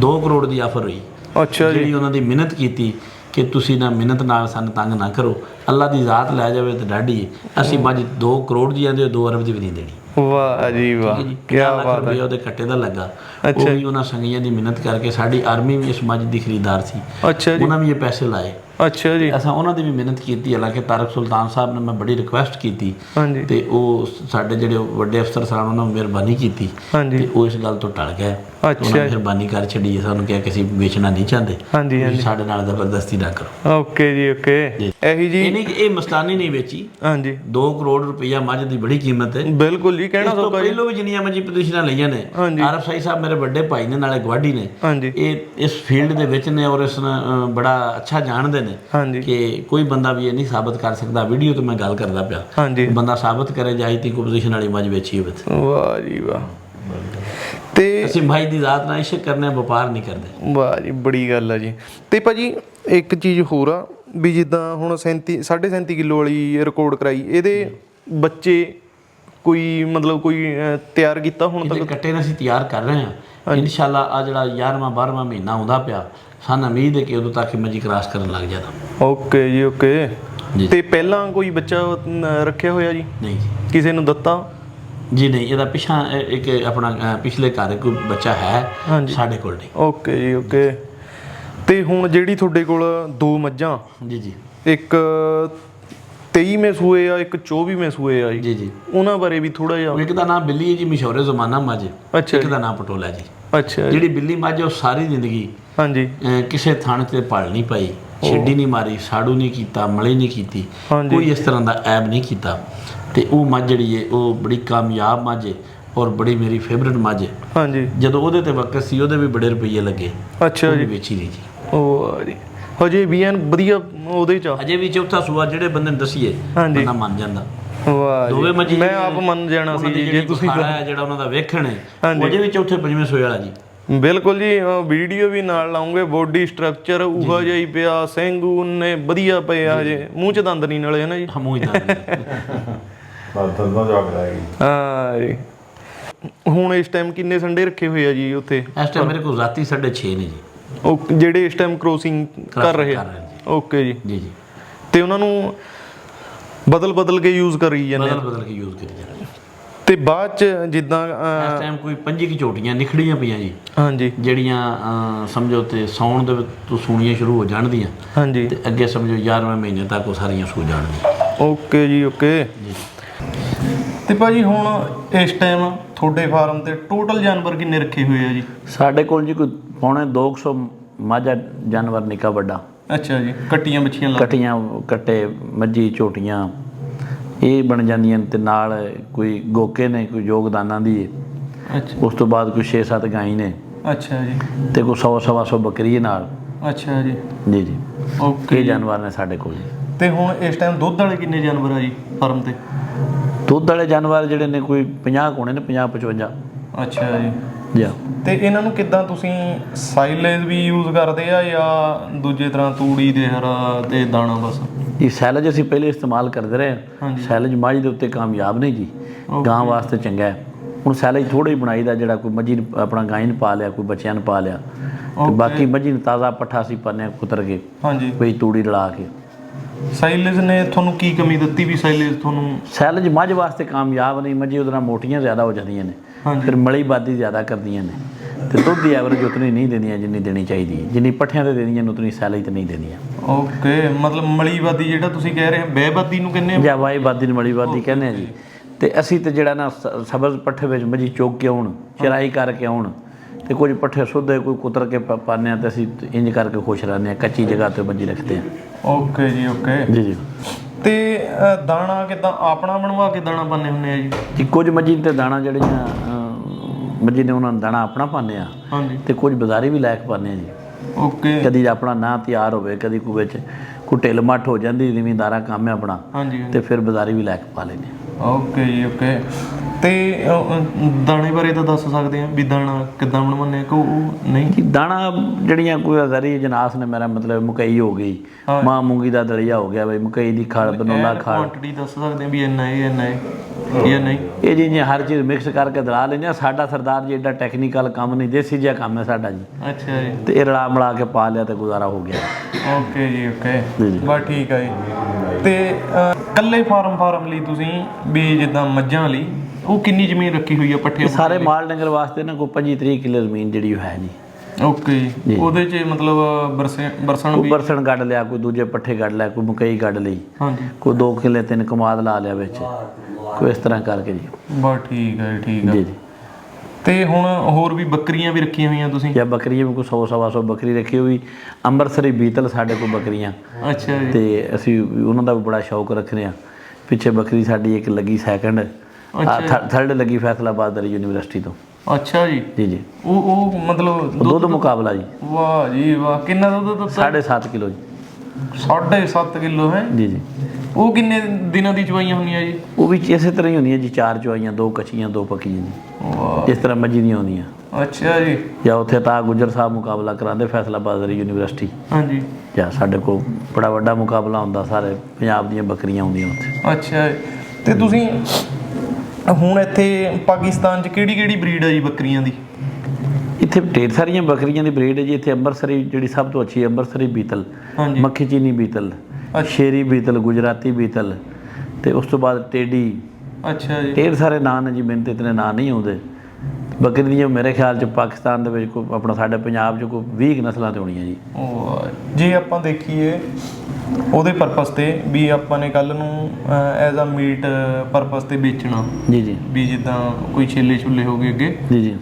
2 ਕਰੋੜ ਦੀ ਆਫਰ ਹੋਈ। ਅੱਛਾ ਜੀ। ਜਿਹੜੀ ਉਹਨਾਂ ਦੀ ਮਿਹਨਤ ਕੀਤੀ ਕਿ ਤੁਸੀਂ ਨਾ ਮਿਹਨਤ ਨਾਲ ਸਾਨੂੰ ਤੰਗ ਨਾ ਕਰੋ। ਅੱਲਾ ਦੀ ਜ਼ਾਤ ਲੈ ਜਾਵੇ ਤੇ ਡਾਢੀ ਹੈ। ਅਸੀਂ ਮੱਝ 2 ਕਰੋੜ ਦੀ ਆਂਦੇ 2 ਅਰਬ ਦੀ ਵੀ ਨਹੀਂ ਦੇਣੀ। ਵਾਹ ਜੀ ਵਾਹ। ਕੀ 50 ਲੱਖ ਰੁਪਏ ਉਹਦੇ ਕੱਟੇ ਦਾ ਲੱਗਾ। ਉਹ ਵੀ ਉਹਨਾਂ ਸੰਗੀਆਂ ਦੀ ਮਿਹਨਤ ਕਰਕੇ ਸਾਡੀ ਆਰਮੀ ਵੀ ਇਸ ਮੱਝ ਦੀ ਖਰੀਦਦਾਰ ਸੀ। ਅੱਛਾ ਜੀ। ਉਹਨਾਂ ਵੀ ਇਹ ਪੈਸੇ ਲਾਏ। ਅੱਛਾ ਜੀ। ਅਸਾਂ ਉਹਨਾਂ ਦੀ ਵੀ ਮਿਹਨਤ ਕੀਤੀ ਹਾਲਾਂਕਿ ਤਾਰਕ ਸੁਲਤਾਨ ਸਾਹਿਬ ਨੇ ਮੈਂ ਬੜੀ ਰਿਕੁਐਸਟ ਕੀਤੀ। ਹਾਂਜੀ। ਤੇ ਉਹ ਸਾਡੇ ਜਿਹੜੇ ਵੱਡੇ ਅਫਸਰ ਸਨ ਉਹਨਾਂ ਨੇ ਮਿਹਰਬਾਨੀ ਕੀਤੀ। ਹਾਂਜੀ। ਤੇ ਉਹ ਇਸ ਗੱਲ ਤੋਂ ਟਲ ਗਏ। ਅੱਛਾ ਉਹਨਾਂ ਨੇ ਮਿਹਰਬਾਨੀ ਕਰ ਛੱਡੀ ਸਾਨੂੰ ਕਿਹਾ ਕਿ ਅਸੀਂ ਵੇਚਣਾ ਨਹੀਂ ਚਾਹੁੰਦੇ। ਹਾਂਜੀ ਤੁਸੀਂ ਸਾਡੇ ਨਾਲ ਜ਼ਬਰਦਸਤੀ ਨਾ ਕਰੋ। ਓਕੇ ਜੀ ਓਕੇ। ਇਹੀ ਜੀ ਇਹ ਨਹੀਂ ਕਿ ਇਹ ਮਸਤਾਨੀ ਨਹੀਂ ਵੇਚੀ। ਹਾਂਜੀ। 2 ਕਰੋੜ ਰੁਪਈਆ ਮੱਝ ਦੀ ਬੜੀ ਕੀਮਤ ਹੈ। ਬਿਲਕੁਲ ਜੀ ਕਹਿਣਾ ਇਸ ਤੋਂ ਪਹਿਲਾਂ ਵੀ ਜਿੰਨੀਆਂ ਮੱਝੀ ਪੋਜੀਸ਼ਨਾਂ ਲਈਆਂ ਨੇ ਹਾਂਜੀ। ਆਰਫ ਸਾਈ ਸਾਹਿਬ ਮੇਰੇ ਵੱਡੇ ਭਾਈ ਨੇ ਨਾਲੇ ਗਵਾਡੀ ਨੇ। ਹਾਂਜੀ। ਇਹ ਇਸ ਫੀਲਡ ਦੇ ਵਿੱਚ ਨੇ ਔਰ ਇਸ ਬੜਾ ਅੱਛਾ ਜਾਣਦੇ ਨੇ ਕਿ ਕੋਈ ਬੰਦਾ ਵੀ ਇਹ ਨਹੀਂ ਸਾਬਤ ਕਰ ਸਕਦਾ ਵੀਡੀਓ ਤੇ ਮੈਂ ਗੱਲ ਕਰਦਾ ਪਿਆ। ਹਾਂਜੀ। ਬੰਦਾ ਸਾਬਤ ਕਰੇ ਜਾਈ ਤੀ ਪੋਜੀਸ਼ਨ ਵਾਲੀ ਮੱਝ ਵੇਚੀ ਹੋਵੇ। ਵਾਹ ਜੀ ਵਾਹ। ਤੇ ਅਸੀਂ ਭਾਈ ਦੀ ਜ਼ਾਤ ਨਾਲ ਇਸ਼ਕ ਕਰਨੇ ਵਪਾਰ ਨਹੀਂ ਕਰਦੇ। ਵਾਹ ਜੀ ਬੜੀ ਗੱਲ ਆ ਜੀ। ਤੇ ਭਾਜੀ ਇੱਕ ਚੀਜ਼ ਹੋਰ ਆ ਵੀ ਜਿੱਦਾਂ ਹੁਣ 37 37.5 ਕਿਲੋ ਵਾਲੀ ਰਿਕਾਰਡ ਕਰਾਈ ਇਹਦੇ ਬੱਚੇ ਕੋਈ ਮਤਲਬ ਕੋਈ ਤਿਆਰ ਕੀਤਾ ਹੁਣ ਇਹਦੇ ਕੱਟੇ ਨੂੰ ਅਸੀਂ ਤਿਆਰ ਕਰ ਰਹੇ ਹਾਂ। ਇਨਸ਼ਾਅੱਲਾ ਆ ਜਿਹੜਾ 11ਵਾਂ 12ਵਾਂ ਮਹੀਨਾ ਆਉਂਦਾ ਪਿਆ ਸਾਨੂੰ ਉਮੀਦ ਹੈ ਕਿ ਉਦੋਂ ਤੱਕ ਮੱਝੀ ਕ੍ਰਾਸ ਕਰਨ ਲੱਗ ਜਾਣਾ। ਓਕੇ ਜੀ ਓਕੇ। ਤੇ ਪਹਿਲਾਂ ਕੋਈ ਬੱਚਾ ਰੱਖਿਆ ਹੋਇਆ ਜੀ? ਨਹੀਂ ਜੀ। ਕਿਸੇ ਨੂੰ ਦਿੱਤਾ? ਜੀ ਨਹੀਂ ਇਹਦਾ ਪਿਛਾ ਇੱਕ ਆਪਣਾ ਪਿਛਲੇ ਘਰ ਕੋਈ ਬੱਚਾ ਹੈ। ਸਾਡੇ ਕੋਲ ਨਹੀਂ। ਓਕੇ ਜੀ ਓਕੇ। ਤੇ ਹੁਣ ਜਿਹੜੀ ਤੁਹਾਡੇ ਕੋਲ ਦੋ ਮੱਝਾਂ ਜੀ ਜੀ। ਇੱਕ 23ਵੇਂ ਸੂਏ ਆ ਇੱਕ 24ਵੇਂ ਸੂਏ ਆ ਜੀ। ਜੀ ਉਹਨਾਂ ਬਾਰੇ ਵੀ ਥੋੜਾ ਜਿਹਾ ਇੱਕ ਦਾ ਨਾਮ ਬਿੱਲੀ ਹੈ ਜੀ ਮਸ਼ਹੂਰ ਜ਼ਮਾਨਾ ਮੱਝ। ਇੱਕ ਦਾ ਨਾਮ ਪਟੋਲਾ ਜੀ। ਅੱਛਾ ਜਿਹੜੀ ਬਿੱਲੀ ਮੱਝ ਉਹ ਸਾਰੀ ਜ਼ਿੰਦਗੀ ਹਾਂਜੀ। ਕਿਸੇ ਥਾਂ ਤੇ ਪਲ ਨਹੀਂ ਪਾਈ। ਛਿੱਡੀ ਨਹੀਂ ਮਾਰੀ ਸਾੜੂ ਨਹੀਂ ਕੀਤਾ ਮਲੀ ਨਹੀਂ ਕੀਤੀ। ਕੋਈ ਇਸ ਤਰ੍ਹਾਂ ਦਾ ਐਬ ਨਹੀਂ ਕੀਤਾ। ਤੇ ਉਹ ਮੱਝ ਜਿਹੜੀ ਹੈ ਉਹ ਬੜੀ ਕਾਮਯਾਬ ਮੱਝ ਹੈ ਔਰ ਬੜੀ ਮੇਰੀ ਫੇਵਰਿਟ ਮੱਝ ਹੈ ਹਾਂਜੀ। ਜਦੋਂ ਉਹਦੇ ਤੇ ਵਕਤ ਸੀ ਉਹਦੇ ਵੀ ਬੜੇ ਰੁਪਏ ਲੱਗੇ। ਅੱਛਾ ਜੀ। ਵੇਚੀ ਨਹੀਂ ਜੀ। ਉਹ ਜੀ। ਹਜੇ ਵੀ ਐਨ ਵਧੀਆ ਉਹਦੇ ਚ। ਅਜੇ ਵੀ ਚੌਥਾ ਸੂਆ ਜਿਹੜੇ ਬੰਦੇ ਨੂੰ ਦਸੀਏ। ਬੰਦਾ ਮੰਨ ਜਾਂਦਾ। ਵਾਹ ਦੋਵੇਂ ਜੀ ਮੱਝੀ ਮੈਂ ਆਪ ਮੰਨ ਜਾਣਾ ਸੀ ਜੀ ਜੇ ਤੁਸੀਂ ਖਾਣਾ ਜਿਹੜਾ ਉਹਨਾਂ ਦਾ ਵੇਖਣ ਹੈ ਹਾਂਜੀ। ਉਹ ਅਜੇ ਵੀ ਚੌਥੇ ਪੰਜਵੇਂ ਸੂਏ ਵਾਲਾ ਜੀ। ਬਿਲਕੁਲ ਜੀ ਵੀਡੀਓ ਵੀ ਨਾਲ ਲਾਉਂਗੇ ਬੋਡੀ ਸਟਰਕਚਰ ਉਹਾ ਜਿਹਾ ਹੀ ਪਿਆ ਸਿੰਘ ਉਹਨੇ ਵਧੀਆ ਪਿਆ ਹਜੇ। ਮੂੰਹ ਚ ਦੰਦ ਨਹੀਂ ਨਲੇ ਹੈ ਨਾ ਜੀ। ਹੀ ਦਾ ਦੰਦਾਂ ਦਾ ਜਵਾਬ ਰਹਿ ਹਾਂ ਜੀ। ਹੁਣ ਇਸ ਟਾਈਮ ਕਿੰਨੇ ਸੰਡੇ ਰੱਖੇ ਹੋਏ ਆ ਜੀ ਉੱਥੇ? ਇਸ ਟਾਈਮ ਮੇਰੇ ਕੋਲ ਰਾਤੀ 6:30 ਨੇ ਜੀ। ਉਹ ਜਿਹੜੇ ਇਸ ਟਾਈਮ ਕ੍ਰੋਸਿੰਗ ਕਰ ਰਹੇ ਆ? ਨੇ ਓਕੇ ਜੀ। ਜੀ ਜੀ। ਤੇ ਉਹਨਾਂ ਨੂੰ ਬਦਲ ਬਦਲ ਕੇ ਯੂਜ਼ ਕਰੀ ਜਾਂਦੇ ਬਦਲ ਆ। ਬਦਲ ਕੇ ਯੂਜ਼ ਕਰੀ ਜਾਂਦੇ ਤੇ ਬਾਅਦ ਚ ਜਿੱਦਾਂ ਅਹ, ਇਸ ਟਾਈਮ ਕੋਈ ਪੰਜੀ ਕੀ ਝੋਟੀਆਂ ਨਿਖੜੀਆਂ ਪਈਆਂ ਜੀ। ਹਾਂਜੀ। ਜਿਹੜੀਆਂ ਅਹ, ਸਮਝੋ ਤੇ ਸੌਣ ਦੇ ਵਿੱਚ ਤੋਂ ਸੂਣੀਆਂ ਸ਼ੁਰੂ ਹੋ ਜਾਣਦੀਆਂ। ਹਾਂਜੀ। ਤੇ ਅੱਗੇ ਸਮਝੋ 11ਵੇਂ ਮਹੀਨੇ ਤੱਕ ਉਹ ਸਾਰੀਆਂ ਸੂ ਜਾਣਗੀਆਂ। ਓਕੇ ਜੀ ਓਕੇ। ਤੇ ਭਾਜੀ ਹੁਣ ਇਸ ਟਾਈਮ ਤੁਹਾਡੇ ਫਾਰਮ ਤੇ ਟੋਟਲ ਜਾਨਵਰ ਕਿੰਨੇ ਰੱਖੇ ਹੋਏ ਆ ਜੀ? ਸਾਡੇ ਕੋਲ ਜੀ ਕੋਈ ਪੌਣੇ 200 ਮਾਝਾ ਜਾਨਵਰ ਨਿੱਕਾ ਵੱਡਾ। ਅੱਛਾ ਜੀ ਕੱਟੀਆਂ ਬੱਚੀਆਂ ਲਾ ਕਟੀਆਂ ਕੱਟੇ ਮੱਝੀ ਝੋਟੀਆਂ ਇਹ ਬਣ ਜਾਂਦੀਆਂ ਤੇ ਨਾਲ ਕੋਈ ਗੋਕੇ ਨੇ ਕੋਈ ਯੋਗਦਾਨਾਂ ਦੀ। ਹੈ। ਅੱਛਾ। ਉਸ ਤੋਂ ਬਾਅਦ ਕੋਈ 6-7 ਗਾਈ ਨੇ। ਅੱਛਾ ਜੀ। ਤੇ ਕੋਈ 100 ਸਵਾ ਬੱਕਰੀ ਹੈ ਨਾਲ। ਅੱਛਾ ਜੀ। ਜੀ ਜੀ। ਓਕੇ ਇਹ ਜਾਨਵਰ ਨੇ ਸਾਡੇ ਕੋਲ। ਤੇ ਹੁਣ ਇਸ ਟਾਈਮ ਦੁੱਧ ਵਾਲੇ ਕਿੰਨੇ ਜਾਨਵਰ ਆ ਜੀ ਫਾਰਮ ਤੇ? ਦੁੱਧ ਵਾਲੇ ਜਾਨਵਰ ਜਿਹੜੇ ਨੇ ਕੋਈ 50 ਹੋਣੇ ਨੇ 50 55 ਅੱਛਾ ਜੀ। ਜਾਂ ਤੇ ਇਹਨਾਂ ਨੂੰ ਕਿੱਦਾਂ ਤੁਸੀਂ ਸਾਈਲੇਜ ਵੀ ਯੂਜ਼ ਕਰਦੇ ਆ ਜਾਂ ਦੂਜੇ ਤਰ੍ਹਾਂ ਤੂੜੀ ਦੇ ਹਰਾ ਤੇ ਦਾਣਾ ਬਸ? ਇਹ ਸੈਲਜ ਅਸੀਂ ਪਹਿਲੇ ਇਸਤੇਮਾਲ ਕਰਦੇ ਰਹੇ ਸੈਲਜ ਮੱਝ ਦੇ ਉੱਤੇ ਕਾਮਯਾਬ ਨਹੀਂ ਜੀ। ਗਾਂ ਵਾਸਤੇ ਚੰਗਾ ਹੈ। ਹੁਣ ਸੈਲਜ ਥੋੜਾ ਹੀ ਬਣਾਈਦਾ ਜਿਹੜਾ ਕੋਈ ਮੱਝੀ ਆਪਣਾ ਗਾਂ ਨੂੰ ਪਾ ਲਿਆ ਕੋਈ ਬੱਚਿਆਂ ਨੂੰ ਪਾ ਲਿਆ। ਤੇ ਬਾਕੀ ਮੱਝੀ ਨੂੰ ਤਾਜ਼ਾ ਪੱਠਾ ਸੀ ਪੰਨੇ ਕੁਤਰ ਕੇ। ਹਾਂਜੀ। ਕੋਈ ਤੂੜੀ ਰਲਾ ਕੇ। ਸਾਈਲੇਜ ਨੇ ਤੁਹਾਨੂੰ ਕੀ ਕਮੀ ਦਿੱਤੀ ਵੀ ਸਾਈਲੇਜ ਤੁਹਾਨੂੰ ਸੈਲਜ ਮੱਝ ਵਾਸਤੇ ਕਾਮਯਾਬ ਨਹੀਂ ਮੱਝੀ ਉਹਦੇ ਮੋਟੀਆਂ ਜ਼ਿਆਦਾ ਹੋ ਜਾਂਦੀਆਂ ਨੇ। ਫਿਰ ਮਲੀ ਬਾਦੀ ਜ਼ਿਆਦਾ ਕਰਦੀਆਂ ਨੇ। ਤੇ ਦੁੱਧ ਦੀ ਐਵਰੇਜ ਉਤਨੀ ਨਹੀਂ ਦਿੰਦੀਆਂ ਜਿੰਨੀ ਦੇਣੀ ਚਾਹੀਦੀ ਜਿੰਨੀ ਪੱਠਿਆਂ ਤੇ ਦੇਣੀਆਂ ਉਤਨੀ ਸੈਲਜ ਤੇ ਨਹੀਂ ਦੇਣੀਆਂ। ਓਕੇ ਮਤਲਬ ਮਲੀਵਾਦੀ ਜਿਹੜਾ ਤੁਸੀਂ ਕਹਿ ਰਹੇ ਹੋ ਬੇਬਾਦੀ ਨੂੰ ਕਿੰਨੇ ਜਾਂ ਵਾਈ ਬਾਦੀ ਨੂੰ ਮਲੀ ਬਾਦੀ ਕਹਿੰਦੇ ਆ ਜੀ। ਤੇ ਅਸੀਂ ਤੇ ਜਿਹੜਾ ਨਾ ਸਬਜ਼ ਪੱਠੇ ਵਿੱਚ ਮੱਝੀ ਚੋਕ ਕੇ ਆਉਣ ਚਰਾਈ ਕਰਕੇ ਆਉਣ ਤੇ ਕੁਝ ਪੱਠੇ ਸੁੱਧੇ ਕੋਈ ਕੁਤਰ ਕੇ ਪ- ਪਾਉਂਦੇ ਆ ਤੇ ਅਸੀਂ ਇੰਜ ਕਰਕੇ ਖੁਸ਼ ਰਹਿੰਦੇ ਆ ਕੱਚੀ ਜਗ੍ਹਾ ਤੇ ਮੱਝੀ ਰੱਖਦੇ ਆ। ਓਕੇ ਜੀ ਓਕੇ ਜੀ ਜੀ। ਤੇ ਦਾਣਾ ਕਿਦਾਂ ਆਪਣਾ ਬਣਵਾ ਕੇ ਦਾਣਾ ਪਾਉਂਦੇ ਹੁੰਦੇ ਆ ਜੀ? ਜੀ ਕੁਝ ਮੱਝੀ ਤੇ ਦਾਣਾ ਜਿਹੜੀਆਂ ਮੱਝੀ ਨੇ ਉਹਨਾਂ ਨੂੰ ਦਾਣਾ ਆਪਣਾ ਪਾਉਂਦੇ ਆ ਹਾਂਜੀ। ਤੇ ਕੁਝ ਬਾਜ਼ਾਰੀ ਵੀ ਲੈ ਕੇ ਪਾਉਂਦੇ ਆ ਜੀ। ਓਕੇ। ਕਦੀ ਆਪਣਾ ਨਾਂ ਤਿਆਰ ਹੋਵੇ ਕਦੀ ਕੋਈ ਵਿੱਚ ਕੋਈ ਢਿੱਲ ਮੱਠ ਹੋ ਜਾਂਦੀ ਜ਼ਿਮੀਂਦਾਰਾ ਕੰਮ ਹੈ ਆਪਣਾ ਹਾਂਜੀ। ਤੇ ਫਿਰ ਬਾਜ਼ਾਰੀ ਵੀ ਲੈ ਕੇ ਪਾ ਲੈਂਦੇ ਆ। ਓਕੇ ਜੀ ਓਕੇ ਤੇ ਦਾਣੇ ਬਾਰੇ ਤਾਂ ਦੱਸ ਸਕਦੇ ਆ ਵੀ ਦਾਣਾ ਕਿੱਦਾਂ ਬਣਵਾਉਂਦੇ ਆ ਕਿ ਉਹ ਨਹੀਂ? ਕਿ ਦਾਣਾ ਜਿਹੜੀਆਂ ਕੋਈ ਅਜ਼ਾਰੀ ਜਨਾਸ ਨੇ ਮੇਰਾ ਮਤਲਬ ਮਕਈ ਹੋ ਗਈ ਮਾਂ ਮੂੰਗੀ ਦਾ ਦਲੀਆ ਹੋ ਗਿਆ ਬਈ ਮਕਈ ਦੀ ਖਾਲ ਬਨੋਲਾ ਖਾਲ ਕੁਆਂਟੀਟੀ ਦੱਸ ਸਕਦੇ ਆ ਵੀ ਇੰਨਾ ਇਹ ਇੰਨਾ ਇਹ ਜਾਂ ਨਹੀਂ? ਇਹ ਜੀ ਹਰ ਚੀਜ਼ ਮਿਕਸ ਕਰਕੇ ਦਲਾ ਲੈਂਦੇ ਆ। ਸਾਡਾ ਸਰਦਾਰ ਜੀ ਏਡਾ ਟੈਕਨੀਕਲ ਕੰਮ ਨਹੀਂ ਦੇਸੀ ਜਿਹਾ ਕੰਮ ਹੈ ਸਾਡਾ ਜੀ। ਅੱਛਾ ਜੀ। ਤੇ ਇਹ ਰਲਾ ਮਿਲਾ ਕੇ ਪਾ ਲਿਆ ਤੇ ਗੁਜ਼ਾਰਾ ਹੋ ਗਿਆ। ਓਕੇ ਜੀ ਓਕੇ ਜੀ, ਜੀ। ਬਸ ਠੀਕ ਆ ਜੀ। ਤੇ ਕੱਲੇ ਫਾਰਮ ਫਾਰਮ ਲਈ ਤੁਸੀਂ ਵੀ ਜਿੱਦਾਂ ਮੱਝਾਂ ਲਈ ਉਹ ਕਿੰਨੀ ਜ਼ਮੀਨ ਰੱਖੀ ਹੋਈ ਆ ਪੱਠੇ ਇਹ ਸਾਰੇ ਮਾਲ ਡੰਗਰ ਵਾਸਤੇ ਨਾ ਕੋਈ 25 30 ਕਿੱਲੇ ਜ਼ਮੀਨ ਜਿਹੜੀ ਉਹ ਹੈ ਜੀ ਓਕੇ ਉਹਦੇ 'ਚ ਮਤਲਬ ਬਰਸੇ ਬਰਸਣ ਕੋਈ ਵੀ? ਬਰਸਣ ਕੱਢ ਲਿਆ ਕੋਈ ਦੂਜੇ ਪੱਠੇ ਕੱਢ ਲਿਆ ਕੋਈ ਮਕਈ ਕੱਢ ਲਈ। ਹਾਂਜੀ। ਕੋਈ 2 ਕਿੱਲੇ ਤਿੰਨ ਕਮਾਦ ਲਾ ਲਿਆ ਵਿੱਚ। ਕੋਈ ਇਸ ਤਰ੍ਹਾਂ ਕਰਕੇ ਜੀ। ਬਸ ਠੀਕ ਹੈ ਠੀਕ ਜੀ ਹੈ ਜੀ। ਤੇ ਹੁਣ ਹੋਰ ਵੀ ਬੱਕਰੀਆਂ ਵੀ ਰੱਖੀਆਂ ਹੋਈਆਂ ਤੁਸੀਂ? ਜਾਂ ਬੱਕਰੀਆਂ ਵੀ ਕੋਈ 100 ਸਵਾ ਸੌ ਬੱਕਰੀ ਰੱਖੀ ਹੋਈ। ਅੰਮ੍ਰਿਤਸਰੀ ਬੀਤਲ ਸਾਡੇ ਕੋਲ ਬੱਕਰੀਆਂ। ਅੱਛਾ ਜੀ। ਤੇ ਅਸੀਂ ਉਹਨਾਂ ਦਾ ਵੀ ਬੜਾ ਸ਼ੌਕ ਰੱਖਦੇ ਆ ਪਿੱਛੇ ਬੱਕਰੀ ਸਾਡੀ ਇੱਕ ਲੱਗੀ ਸੈਕੰਡ ਥਰਡ ਲੱਗੀ ਫੈਸਲਾਬਾਦ ਦਰੀ ਯੂਨੀਵਰਸਿਟੀ ਤੋਂ। ਅੱਛਾ ਜੀ। ਜੀ ਜੀ। ਉਹ ਉਹ ਮਤਲਬ ਦੁੱਧ ਮੁਕਾਬਲਾ ਜੀ। ਵਾਹ ਜੀ ਵਾਹ। ਕਿੰਨਾ ਦੁੱਧ ਦਿੱਤਾ? 7.5 ਕਿਲੋ ਜੀ। 7.5 ਕਿਲੋ ਹੈ? ਜੀ ਜੀ। ਉਹ ਕਿੰਨੇ ਦਿਨਾਂ ਦੀ ਚਵਾਈਆਂ ਹੁੰਦੀਆਂ ਜੀ? ਉਹ ਵੀ ਇਸੇ ਤਰ੍ਹਾਂ ਹੀ ਹੁੰਦੀਆਂ ਜੀ ਚਾਰ ਚੁਆਈਆਂ ਦੋ ਕੱਚੀਆਂ ਦੋ ਪੱਕੀਆਂ ਜੀ। ਵਾਹ। ਇਸ ਤਰ੍ਹਾਂ ਮੱਝੀ ਦੀਆਂ ਹੁੰਦੀਆਂ। ਅੱਛਾ ਜੀ। ਜਾਂ ਉੱਥੇ ਤਾਂ ਗੁੱਜਰ ਸਾਹਿਬ ਮੁਕਾਬਲਾ ਕਰਾਉਂਦੇ ਫੈਸਲਾਬਾਦ ਦਰੀ ਯੂਨੀਵਰਸਿਟੀ। ਹਾਂਜੀ। ਜਾਂ ਸਾਡੇ ਕੋਲ ਬੜਾ ਵੱਡਾ ਮੁਕਾਬਲਾ ਹੁੰਦਾ ਸਾਰੇ ਪੰਜਾਬ ਦੀਆਂ ਬੱਕਰੀਆਂ ਆਉਂਦੀਆਂ ਉੱਥੇ। ਅੱਛਾ। ਤੇ ਤੁਸੀਂ ਹੁਣ ਇੱਥੇ ਪਾਕਿਸਤਾਨ 'ਚ ਕਿਹੜੀ ਕਿਹੜੀ ਬਰੀਡ ਆ ਜੀ ਬੱਕਰੀਆਂ ਦੀ? ਇੱਥੇ ਢੇਰ ਸਾਰੀਆਂ ਬੱਕਰੀਆਂ ਦੀ ਬਰੀਡ ਹੈ ਜੀ। ਇੱਥੇ ਅੰਮ੍ਰਿਤਸਰੀ ਜਿਹੜੀ ਸਭ ਤੋਂ ਅੱਛੀ ਹੈ ਅੰਮ੍ਰਿਤਸਰੀ ਬੀਤਲ ਮੱਖੀ ਚੀਨੀ ਬੀਤਲ। ਸ਼ੇਰੀ ਬੀਤਲ ਗੁਜਰਾਤੀ ਬੀਤਲ ਤੇ ਉਸ ਤੋਂ ਬਾਅਦ ਟੇਡੀ। ਅੱਛਾ ਜੀ। ਢੇਰ ਸਾਰੇ ਨਾਂ ਨੇ ਜੀ ਮੈਨੂੰ ਤੇ ਇਤਨੇ ਨਾਂ ਨਹੀਂ ਆਉਂਦੇ। ਬੱਕਰੀ ਦੀਆਂ ਮੇਰੇ ਖਿਆਲ ਚ ਪਾਕਿਸਤਾਨ ਦੇ ਵਿੱਚ ਕੋਈ ਆਪਣਾ ਸਾਡੇ ਪੰਜਾਬ ਚ ਕੋਈ 20 ਕੁ ਨਸਲਾਂ ਤੇ ਹੋਣੀਆਂ ਜੀ। ਉਹ ਜੇ ਆਪਾਂ ਦੇਖੀਏ ਉਹਦੇ ਪਰਪਸ ਤੇ ਵੀ ਆਪਾਂ ਨੇ ਕੱਲ ਨੂੰ ਐਜ਼ ਅ ਮੀਟ ਪਰਪਸ ਤੇ ਵੇਚਣਾ। ਜੀ ਜੀ। ਵੀ ਜਿੱਦਾਂ ਕੋਈ ਛੇਲੇ ਛੁੱਲੇ ਹੋ ਗਏ ਅੱਗੇ। ਜੀ ਜੀ।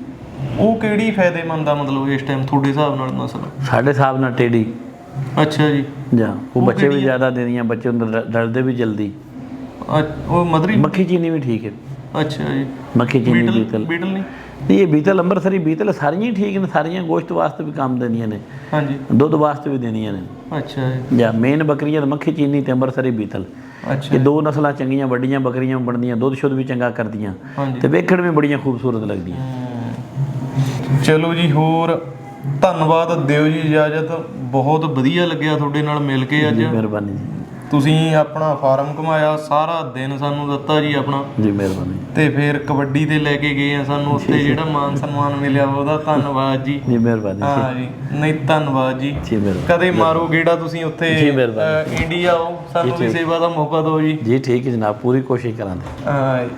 ਉਹ ਕਿਹੜੀ ਫਾਇਦੇਮੰਦ ਆ ਮਤਲਬ ਇਸ ਟਾਈਮ ਤੁਹਾਡੇ ਹਿਸਾਬ ਨਾਲ ਨਸਲ? ਸਾਡੇ ਹਿਸਾਬ ਨਾਲ ਟੇਡੀ। ਅੱਛਾ ਜੀ। ਜਾਂ ਉਹ ਬੱਚੇ ਵੀ ਜ਼ਿਆਦਾ ਦੇਦੀਆਂ ਬੱਚੇ ਅੰਦਰ ਡਰਦੇ ਵੀ ਜਲਦੀ। ਅੱਛ- ਉਹ ਮਦਰੀ ਮੱਖੀ ਚੀਨੀ ਵੀ ਠੀਕ ਹੈ। ਅੱਛਾ ਜੀ। ਮੱਖੀ ਚੀਨੀ ਬੀਤਲ ਬੀਟਲ। ਨਹੀਂ? ਨਹੀਂ ਇਹ ਬੀਤਲ ਅੰਮ੍ਰਿਤਸਰੀ ਬੀਤਲ ਸਾਰੀਆਂ ਹੀ ਠੀਕ ਨੇ ਸਾਰੀਆਂ ਗੋਸ਼ਤ ਵਾਸਤੇ ਵੀ ਕੰਮ ਦਿੰਦੀਆਂ ਨੇ। ਹਾਂਜੀ। ਦੁੱਧ ਵਾਸਤੇ ਵੀ ਦੇਣੀਆਂ ਨੇ। ਅੱਛਾ ਜੀ। ਜਾਂ ਮੇਨ ਬੱਕਰੀਆਂ ਤਾਂ ਮੱਖੀ ਚੀਨੀ ਤੇ ਅੰਮ੍ਰਿਤਸਰੀ ਬੀਤਲ ਅੱਛਾ ਇਹ ਦੋ ਨਸਲਾਂ ਚੰਗੀਆਂ ਵੱਡੀਆਂ ਬੱਕਰੀਆਂ ਬਣਦੀਆਂ ਦੁੱਧ ਸ਼ੁੱਧ ਵੀ ਚੰਗਾ ਕਰਦੀਆਂ। ਹਾਂਜੀ। ਤੇ ਵੇਖਣ ਵੀ ਬੜੀਆਂ ਖੂਬਸੂਰਤ ਲੱਗਦੀਆਂ। ਹਮ। ਚਲੋ ਜੀ ਹੋਰ ਧੰਨਵਾਦ ਦਿਓ ਜੀ ਇਜਾਜ਼ਤ। ਬਹੁਤ ਵਧੀਆ ਲੱਗਿਆ ਤੁਹਾਡੇ ਨਾਲ ਮਿਲ ਕੇ ਅੱਜ। ਜੀ ਮਿਹਰਬਾਨੀ ਜੀ। ਤੁਸੀਂ ਆਪਣਾ ਫਾਰਮ ਘੁਮਾਇਆ ਸਾਰਾ ਦਿਨ ਸਾਨੂੰ ਦਿੱਤਾ ਜੀ ਆਪਣਾ। ਜੀ ਮਿਹਰਬਾਨੀ। ਤੇ ਫਿਰ ਕਬੱਡੀ ਤੇ ਲੈ ਕੇ ਗਏ ਆ ਸਾਨੂੰ ਉੱਥੇ ਜਿਹੜਾ ਮਾਨ ਸਨਮਾਨ ਮਿਲਿਆ ਉਹਦਾ ਧੰਨਵਾਦ ਜੀ। ਜੀ ਮਿਹਰਬਾਨੀ। ਹਾਂ ਜੀ ਨਹੀਂ ਧੰਨਵਾਦ ਜੀ। ਜੀ ਮਿਹਰਬਾਨੀ। ਕਦੇ ਮਾਰੋ ਗੇੜਾ ਤੁਸੀਂ ਉੱਥੇ ਜੀ, ਮਿਹਰਬਾਨੀ। ਅ, ਇੰਡੀਆ ਆਓ ਸਾਨੂੰ ਵੀ ਸੇਵਾ ਦਾ ਮੌਕਾ ਦਿਓ ਜੀ। ਜੀ ਠੀਕ ਹੈ ਜਨਾਬ ਪੂਰੀ ਕੋਸ਼ਿਸ਼ ਕਰਾਂਗੇ। ਹਾਂ ਜੀ।